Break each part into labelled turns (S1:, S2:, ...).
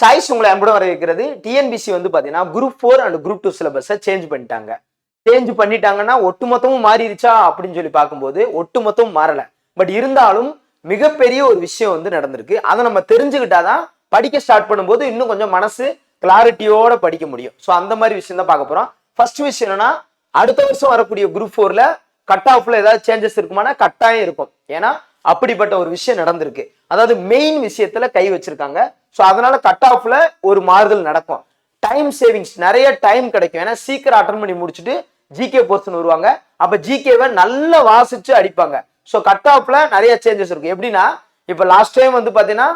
S1: Choice உங்களை அன்புடன் வரவேற்கிறது. டிஎன்பிசி வந்து பார்த்தீங்கன்னா group four and group two சிலபஸை சேஞ்ச் பண்ணிட்டாங்க. சேஞ்ச் பண்ணிட்டாங்கன்னா ஒட்டுமொத்தமும் மாறிடுச்சா அப்படின்னு சொல்லி பார்க்கும்போது ஒட்டுமொத்தமும் மாறலை. பட் இருந்தாலும் மிகப்பெரிய ஒரு விஷயம் வந்து நடந்திருக்கு. அதை நம்ம தெரிஞ்சுக்கிட்டாதான் படிக்க ஸ்டார்ட் பண்ணும்போது இன்னும் கொஞ்சம் மனசு கிளாரிட்டியோட படிக்க முடியும். ஸோ அந்த மாதிரி விஷயம் தான் பார்க்க போகிறோம் ஃபர்ஸ்ட் விஷயம் என்னன்னா அடுத்த வருஷம் வரக்கூடிய குரூப் ஃபோர்ல கட் ஆஃப்ல ஏதாவது சேஞ்சஸ் இருக்குமானா கட்டாயம் இருக்கும். ஏன்னா அப்படிப்பட்ட ஒரு விஷயம் நடந்திருக்கு. அதாவது மெயின் விஷயத்துல கை வச்சிருக்காங்க. ஸோ அதனால கட் ஆஃப்ல ஒரு மாறுதல் நடக்கும். டைம் சேவிங்ஸ் நிறைய டைம் கிடைக்கும். ஏன்னா சீக்கிரம் அட்டன் பண்ணி முடிச்சுட்டு ஜிகே போர்ஷன் வருவாங்க. அப்ப ஜிகேவை நல்லா வாசிச்சு அடிப்பாங்க. ஸோ கட் ஆஃப்ல நிறைய சேஞ்சஸ் இருக்கும். எப்படின்னா இப்போ லாஸ்ட் டைம் வந்து பாத்தீங்கன்னா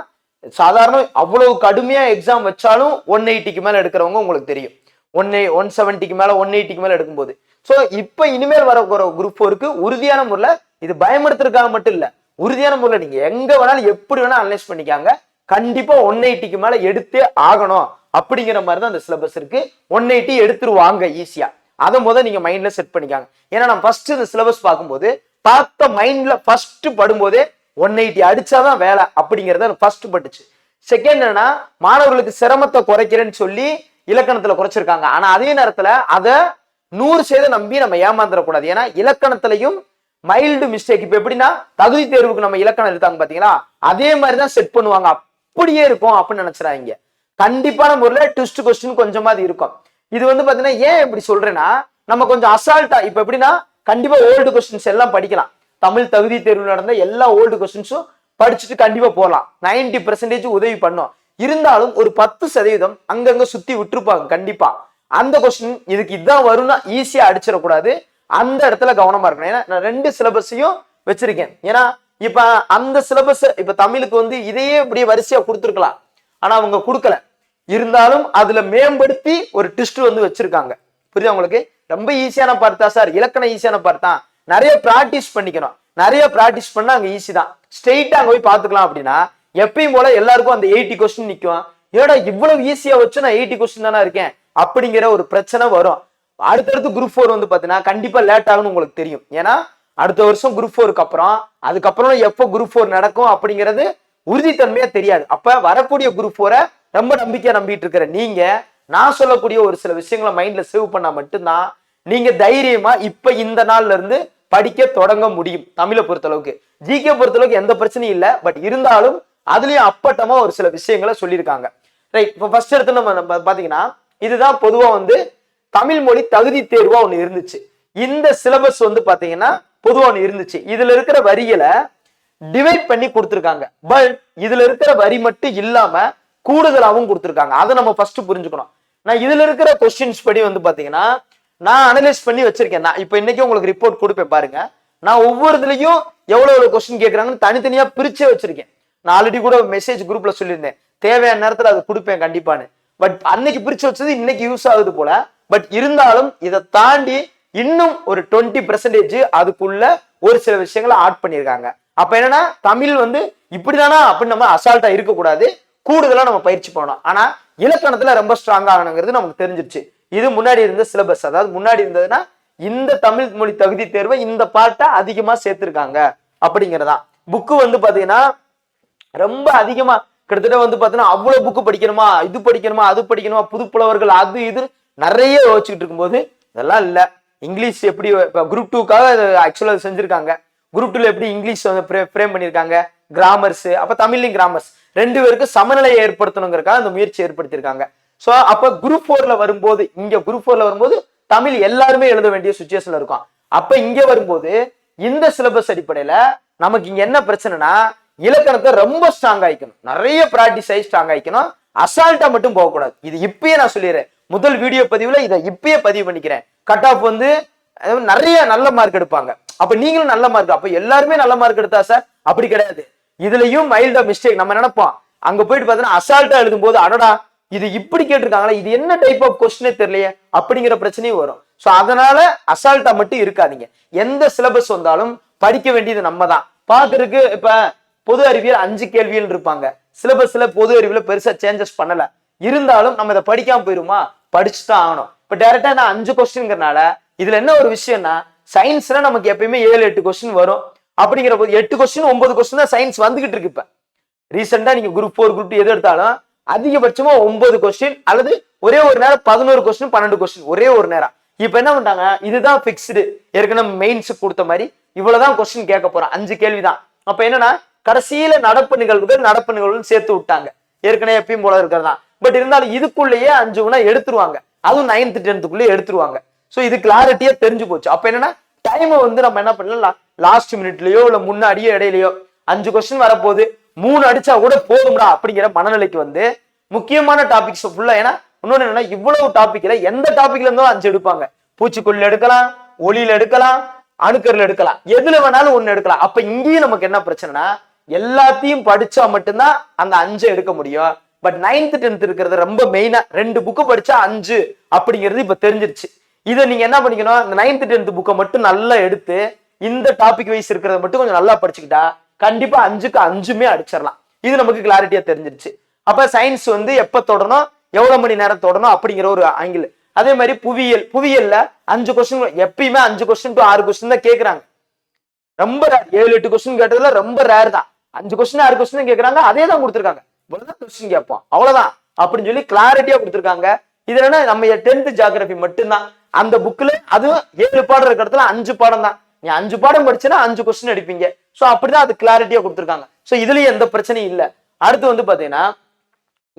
S1: சாதாரண அவ்வளவு கடுமையா எக்ஸாம் வச்சாலும் ஒன் எயிட்டிக்கு மேல எடுக்கிறவங்க உங்களுக்கு தெரியும். ஒன் ஒன் செவன்ட்டிக்கு மேல ஒன் எயிட்டிக்கு மேல எடுக்கும்போது. ஸோ இப்போ இனிமேல் வர குரூப் ஃபோருக்கு உறுதியான முறையில் இது பயமுறுத்துறதுக்காக மட்டும் இல்லை. உறுதியான முறையில் நீங்க எங்க வேணாலும் எப்படி வேணாலும் அனலைஸ் பண்ணிக்காங்க. கண்டிப்பா ஒன் எயிட்டிக்கு மேல எடுத்தே ஆகணும். அப்படிங்கிற மாதிரி தான் அந்த சிலபஸ் இருக்கு. ஒன் எயிட்டி எடுத்துருவாங்க ஈஸியா அதை முதல் நீங்க மைண்ட்ல செட் பண்ணிக்காங்க. ஏன்னா நான் ஃபர்ஸ்ட் இந்த சிலபஸ் பார்க்கும்போது பார்த்த மைண்ட்ல ஃபர்ஸ்ட் படும்போதே ஒன் எயிட்டி அடிச்சாதான் வேலை அப்படிங்கிறத ஃபர்ஸ்ட் பட்டுச்சு. செகண்ட் என்னன்னா மாணவர்களுக்கு சிரமத்தை குறைக்கிறேன்னு சொல்லி இலக்கணத்துல குறைச்சிருக்காங்க. ஆனா அதே நேரத்துல அதை நூறு சேதம் நம்பி நம்ம ஏமாந்துடக்கூடாது ஏன்னா இலக்கணத்திலையும் மைல்டு மிஸ்டேக் இப்ப எப்படின்னா தகுதி தேர்வுக்கு நம்ம இலக்கணம் எடுத்தாங்க பாத்தீங்களா? அதே மாதிரி தான் செட் பண்ணுவாங்க. அப்படியே இருக்கும் அப்படின்னு நினைச்சிடாங்க கண்டிப்பான முறையில ட்விஸ்ட் கொஸ்டின் கொஞ்சமாவது இருக்கும். இது வந்து பாத்தீங்கன்னா ஏன் இப்படி சொல்றேன்னா நம்ம கொஞ்சம் அசால்ட்டா இப்ப எப்படின்னா கண்டிப்பா ஓல்டு கொஸ்டின்ஸ் எல்லாம் படிக்கலாம். தமிழ் தகுதி தேர்வு நடந்த எல்லா ஓல்டு கொஸ்டின்ஸும் படிச்சுட்டு கண்டிப்பா போகலாம் 90% பெர்சன்டேஜ் உதவி பண்ணும். இருந்தாலும் ஒரு பத்து சதவீதம் அங்கங்க சுத்தி விட்டுருப்பாங்க கண்டிப்பா. அந்த கொஸ்டின் இதுக்கு இதான் வரும்னா ஈஸியா அடிச்சிடக்கூடாது. அந்த இடத்துல கவனமா இருக்கணும். ஏன்னா நான் ரெண்டு சிலபஸையும் வச்சிருக்கேன். ஏன்னா இப்ப அந்த சிலபஸ் இப்ப தமிழுக்கு வந்து இதையே இப்படியே வரிசையா கொடுத்துருக்கலாம். ஆனா அவங்க கொடுக்கல. இருந்தாலும் அதுல மேம்படுத்தி ஒரு டிஸ்ட் வந்து வச்சிருக்காங்க. புரியுது உங்களுக்கு? ரொம்ப ஈஸியான பார்த்தா சார் இலக்கணம் ஈஸியான பார்த்தா நிறைய பிராக்டிஸ் பண்ணிக்கணும். நிறைய பிராக்டிஸ் பண்ணா அங்க ஈஸி தான். ஸ்ட்ரெயிட்டா அங்க போய் பாத்துக்கலாம் அப்படின்னா எப்பயும் போல எல்லாருக்கும் அந்த எயிட்டி கொஸ்டின் நிற்கும் ஏடா இவ்வளவு ஈஸியா வச்சு நான் எயிட்டி கொஸ்டின் தானே இருக்கேன்? அப்படிங்கிற ஒரு பிரச்சனை வரும். அடுத்தடுத்து குரூப் ஃபோர் வந்து பார்த்தீங்கன்னா கண்டிப்பாக லேட் ஆகும்னு உங்களுக்கு தெரியும். ஏன்னா அடுத்த வருஷம் குரூப் ஃபோருக்கு அப்புறம் அதுக்கப்புறம் எப்போ குரூப் ஃபோர் நடக்கும் அப்படிங்கிறது உறுதித்தன்மையா தெரியாது. அப்ப வரக்கூடிய குரூப் ஃபோரை ரொம்ப நம்பிக்கையா நம்பிட்டு இருக்கிற நீங்க நான் சொல்லக்கூடிய ஒரு சில விஷயங்களை மைண்ட்ல சேவ் பண்ணா மட்டும்தான் நீங்க தைரியமா இப்ப இந்த நாள்ல இருந்து படிக்க தொடங்க முடியும் தமிழை பொறுத்தளவுக்கு. ஜிகே பொறுத்தளவுக்கு எந்த பிரச்சனையும் இல்லை பட் இருந்தாலும் அதுலயும் அப்பட்டமா ஒரு சில விஷயங்களை சொல்லியிருக்காங்க. ரைட் இப்போ ஃபர்ஸ்ட் எடுத்து நம்ம நம்ம பாத்தீங்கன்னா இதுதான் பொதுவா வந்து தமிழ் மொழி தகுதி தேர்வா ஒண்ணு இருந்துச்சு. இந்த சிலபஸ் வந்து பாத்தீங்கன்னா பொதுவா ஒண்ணு இருந்துச்சு. இதுல இருக்கிற வரிகளை டிவைட் பண்ணி கொடுத்துருக்காங்க. பட் இதுல இருக்கிற வரி மட்டும் இல்லாம கூடுதலாகவும் கொடுத்துருக்காங்க. அதை நம்ம ஃபர்ஸ்ட் புரிஞ்சுக்கணும். நான் இதுல இருக்கிற கொஸ்டின்ஸ் படி வந்து பாத்தீங்கன்னா நான் அனலைஸ் பண்ணி வச்சிருக்கேன். நான் இப்போ இன்னைக்கு உங்களுக்கு ரிப்போர்ட் கொடுப்பேன் பாருங்க. நான் ஒவ்வொரு இதுலயும் எவ்வளவு எவ்வளவு கொஸ்டின் கேட்கறாங்கன்னு தனித்தனியா பிரிச்சே வச்சிருக்கேன். நான் ஆல்ரெடி கூட மெசேஜ் குரூப்ல சொல்லியிருந்தேன். தேவையான நேரத்துல அது கொடுப்பேன் கண்டிப்பான்னு. பட் அன்னைக்கு பிரிச்சு வச்சது இன்னைக்கு யூஸ் ஆகுது போல. பட் இருந்தாலும் இதை தாண்டி இன்னும் ஒரு டுவெண்ட்டி பெர்சன்டேஜ் அதுக்குள்ள ஒரு சில விஷயங்களை ஆட் பண்ணியிருக்காங்க. அப்ப என்னன்னா தமிழ் வந்து இப்படிதானா அப்படின்னு நம்ம அசால்ட்டா இருக்கக்கூடாது. கூடுதலா நம்ம பயிற்சி பண்ணணும். ஆனா இலக்கணத்துல ரொம்ப ஸ்ட்ராங் ஆகணுங்கிறது நமக்கு தெரிஞ்சிருச்சு. இது முன்னாடி இருந்த சிலபஸ் அதாவது முன்னாடி இருந்ததுன்னா இந்த தமிழ் மொழி தகுதி தேர்வை இந்த பாட்டை அதிகமா சேர்த்திருக்காங்க அப்படிங்கிறதா. புக்கு வந்து பாத்தீங்கன்னா ரொம்ப அதிகமா கிட்டத்தட்ட வந்து பாத்தீங்கன்னா அவ்வளவு புக்கு படிக்கணுமா இது படிக்கணுமா அது படிக்கணுமா புது புலவர்கள் அது இது நிறைய யோசிச்சுட்டு இருக்கும்போது இதெல்லாம் இல்லை. இங்கிலீஷ் எப்படி இப்போ குரூப் டூக்காக ஆக்சுவலாக செஞ்சுருக்காங்க. குரூப் டூல எப்படி இங்கிலீஷ் வந்து ஃப்ரேம் பண்ணியிருக்காங்க. கிராமர்ஸ் அப்போ தமிழ்லையும் கிராமர்ஸ் ரெண்டு பேருக்கும் சமநிலையை ஏற்படுத்தணுங்கிறக்காக அந்த முயற்சி ஏற்படுத்தியிருக்காங்க. ஸோ அப்போ குரூப் ஃபோரில் வரும்போது இங்கே குரூப் ஃபோரில் வரும்போது தமிழ் எல்லாருமே எழுத வேண்டிய சுச்சுவேஷனில் இருக்கும். அப்போ இங்கே வரும்போது இந்த சிலபஸ் அடிப்படையில் நமக்கு இங்கே என்ன பிரச்சனைனா இலக்கணத்தை ரொம்ப ஸ்ட்ராங் ஆயிக்கணும் நிறைய ப்ராக்டிஸ் ஆகி ஸ்ட்ராங் ஆகிக்கணும் அசால்ட்டா மட்டும் போகக்கூடாது. இது இப்பயே நான் சொல்லிடுறேன். முதல் வீடியோ பதிவுல இதை இப்பயே பதிவு பண்ணிக்கிறேன். கட் ஆஃப் வந்து நிறைய நல்ல மார்க் எடுப்பாங்க. அப்ப நீங்களும் நல்ல மார்க் அப்ப எல்லாருமே நல்ல மார்க் எடுத்தா சார் அப்படி கிடையாது. இதுலயும் மைல்டா மிஸ்டேக் நம்ம நினைப்போம்? அங்க போயிட்டு பாத்தீங்கன்னா அசால்ட்டா எழுதும் போது அடடா இது இப்படி கேட்டிருக்காங்களா இது என்ன டைப் ஆஃப் கொஸ்டினே தெரியலையே அப்படிங்கிற பிரச்சனையும் வரும். சோ அதனால அசால்ட்டா மட்டும் இருக்காதீங்க. எந்த சிலபஸ் வந்தாலும் படிக்க வேண்டியது நம்ம தான் பாக்குறதுக்கு இப்ப பொது அறிவியல் அஞ்சு கேள்விகள் இருப்பாங்க. சிலபஸ்ல பொது அறிவியல பெருசா சேஞ்சஸ் பண்ணல. இருந்தாலும் நம்ம இதை படிக்காம போயிருமா? படிச்சு தான் ஆகணும். இப்போ டைரக்டா நான் அஞ்சு கொஸ்டின்ங்கிறனால இதுல என்ன ஒரு விஷயம்னா சயின்ஸ்ல நமக்கு எப்பயுமே ஏழு எட்டு கொஸ்டின் வரும். அப்படிங்கிற போது எட்டு கொஸ்டின் ஒன்பது கொஸ்டின் தான் சயின்ஸ் வந்துகிட்டு இருக்கு இப்ப. ரீசெண்டா நீங்க குரூப் ஃபோர் குரூப் எது எடுத்தாலும் அதிகபட்சமா ஒன்பது கொஸ்டின் அல்லது ஒரே ஒரு நேரம் பதினோரு கொஸ்டின் பன்னெண்டு கொஸ்டின் ஒரே ஒரு நேரம். இப்ப என்ன பண்றாங்க? இதுதான் பிக்ஸ்டு ஏற்கனவே மெயின்ஸ் கொடுத்த மாதிரி இவ்வளவுதான் கொஸ்டின் கேட்க போறோம் அஞ்சு கேள்விதான். அப்ப என்னன்னா கடைசியில நடப்பு நிகழ்வுகள் நடப்பு நிகழ்வுகள் சேர்த்து விட்டாங்க. ஏற்கனவே எப்பயும் போல இருக்கிறதா பட் இருந்தாலும் இதுக்குள்ளேயே அஞ்சு குணா எடுத்துருவாங்க. அதுவும் நைன்த் டென்த்துக்குள்ளேயே எடுத்துருவாங்க. ஸோ இது கிளாரிட்டியா தெரிஞ்சு போச்சு. அப்ப என்னன்னா டைமை வந்து நம்ம என்ன பண்ணலாம்? லாஸ்ட் மினிட்லயோ இல்ல முன்னாடியோ இடையிலயோ அஞ்சு கொஸ்டின் வரப்போகுது. மூணு அடிச்சா கூட போதும்டா அப்படிங்கிற மனநிலைக்கு வந்து முக்கியமான டாபிக்ஸ் ஃபுல்லா ஏன்னா இன்னொன்னு என்னன்னா இவ்வளவு டாபிக்ல எந்த டாபிக்ல இருந்தோ அஞ்சு எடுப்பாங்க. பூச்சிக்கொல்லில எடுக்கலாம் ஒளியில எடுக்கலாம் அணுக்கர்ல எடுக்கலாம். எதுல வேணாலும் ஒண்ணு எடுக்கலாம். அப்ப இங்கேயும் நமக்கு என்ன பிரச்சனைனா எல்லாத்தையும் படிச்சா மட்டும்தான் அந்த அஞ்சை எடுக்க முடியும். பட் நைன்த் டென்த் இருக்கிறது ரொம்ப மெயினா ரெண்டு புக்கு படிச்சா அஞ்சு அப்படிங்கிறது இப்ப தெரிஞ்சிருச்சு. இதை நீங்க என்ன பண்ணிக்கணும்? இந்த நைன்த் டென்த் புக்கை மட்டும் நல்லா எடுத்து இந்த டாபிக் வைஸ் இருக்கிறத மட்டும் கொஞ்சம் நல்லா படிச்சுக்கிட்டா கண்டிப்பா அஞ்சுக்கு அஞ்சுமே அடிச்சிடலாம். இது நமக்கு கிளாரிட்டியா தெரிஞ்சிருச்சு. அப்ப சயின்ஸ் வந்து எப்ப தொடணும்? எவ்வளவு மணி நேரம் தொடணும்? அப்படிங்கிற ஒரு ஆங்கிள் அதே மாதிரி புவியியல். புவியியல்ல அஞ்சு கொஸ்டின் எப்பயுமே அஞ்சு கொஸ்டின் டு ஆறு கொஸ்டின் தான் கேக்குறாங்க. ரொம்ப ரேர் ஏழு எட்டு கொஸ்டின் கேட்டதுல ரொம்ப ரேர் தான். அஞ்சு கொஸ்டின் ஆறு கொஸ்டின் கேக்குறாங்க. அதே தான் கொடுத்துருக்காங்க. இவ்வளவுதான் கொஸ்டின் கேட்போம் அவ்வளவுதான். அப்படின்னு சொல்லி கிளாரிட்டியா கொடுத்துருக்காங்க. இது என்னன்னா நம்ம டென்த் ஜியாகிரபி மட்டும்தான். அந்த புக்ல அதுவும் ஏழு பாடம் இருக்கிற இடத்துல அஞ்சு பாடம் தான். நீ அஞ்சு பாடம் படிச்சுன்னா அஞ்சு கொஸ்டின் அடிப்பீங்க. சோ அப்படிதான் அது கிளாரிட்டியா கொடுத்துருக்காங்க. சோ இதுலயும் எந்த பிரச்சனையும் இல்ல. அடுத்து வந்து பாத்தீங்கன்னா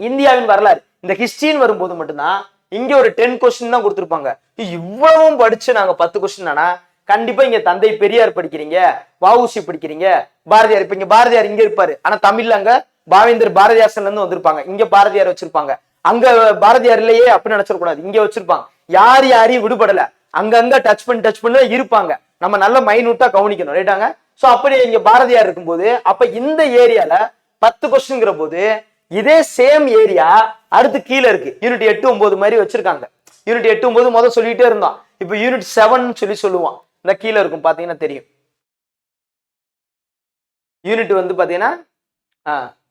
S1: இந்தியாவின் வரலாறு. இந்த ஹிஸ்டரின்னு வரும்போது மட்டும்தான் இங்க ஒரு டென் கொஸ்டின் தான் கொடுத்துருப்பாங்க. இவ்வளவும் படிச்சு நாங்க பத்து கொஸ்டின் ஆனா கண்டிப்பா இங்க தந்தை பெரியார் படிக்கிறீங்க வஉசி படிக்கிறீங்க பாரதியார். இப்ப இங்க பாரதியார் இங்க இருப்பாரு. ஆனா தமிழ்ல அங்க பாவேந்தர் பாரதியாசன்ல இருந்து வந்திருப்பாங்க. இங்க பாரதியார் வச்சிருப்பாங்க. அங்க பாரதியார் இல்லையே அப்படின்னு நினைச்சிடக்கூடாது. இங்க வச்சிருப்பாங்க. யார் யாரையும் விடுபடல. அங்கங்க டச் பண்ணி டச் பண்ணி இருப்பாங்க. நம்ம நல்ல மைனூட்டா கவனிக்கணும். ரைட்டாங்க சோ அப்படி இங்க பாரதியார் இருக்கும்போது அப்ப இந்த ஏரியால பத்து கொஸ்டின்ங்கிற போது இதே சேம் ஏரியா அடுத்து கீழே இருக்கு. யூனிட் எட்டு ஒன்பது மாதிரி வச்சிருக்காங்க. யூனிட் எட்டு ஒன்பது முதல் சொல்லிட்டே இருந்தோம் இப்போ யூனிட் செவன் சொல்லி சொல்லுவோம் இந்த கீழே இருக்கும் பாத்தீங்கன்னா தெரியும். யூனிட் வந்து பாத்தீங்கன்னா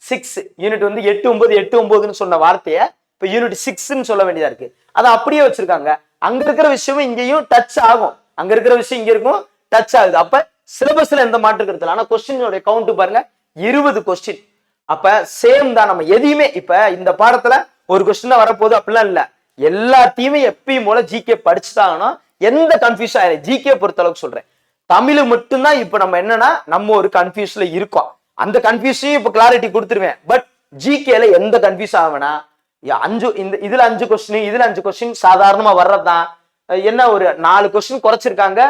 S1: சிக்ஸ் யூனிட் வந்து எட்டு ஒன்பது எட்டு ஒன்பதுன்னு சொன்ன வார்த்தையை இப்போ யூனிட் சிக்ஸ்ன்னு சொல்ல வேண்டியதா இருக்கு. அதை அப்படியே வச்சிருக்காங்க. அங்க இருக்கிற விஷயமும் இங்கேயும் டச் ஆகும். அங்க இருக்கிற விஷயம் இங்க இருக்கும் டச் ஆகுது. அப்ப சிலபஸ்ல எந்த மாற்று கருத்துல ஆனா கொஸ்டினோட கவுண்ட் பாருங்க. இருபது கொஸ்டின் அப்ப சேம் தான் நம்ம எதையுமே இப்ப இந்த பாடத்துல ஒரு கொஸ்டின் தான் வரப்போகுது அப்படிலாம் இல்ல. எல்லாத்தையுமே எப்பயும் போல ஜிகே படிச்சுட்டாங்கன்னா எந்த கன்ஃபியூஷன் ஆயிடும் ஜிகே பொறுத்த அளவுக்கு சொல்றேன். தமிழ் மட்டும்தான் இப்ப நம்ம என்னன்னா நம்ம ஒரு கன்ஃபியூஸ்ல இருக்கோம். அந்த கன்ஃபியூஸையும் இப்போ கிளாரிட்டி கொடுத்துருவேன். பட் ஜிகேல எந்த கன்ஃபியூஸ் ஆகுனா அஞ்சு இந்த இதுல அஞ்சு கொஸ்டின் இதுல அஞ்சு கொஸ்டின் சாதாரணமா வர்றதுதான். என்ன ஒரு நாலு கொஸ்டின் குறைச்சிருக்காங்க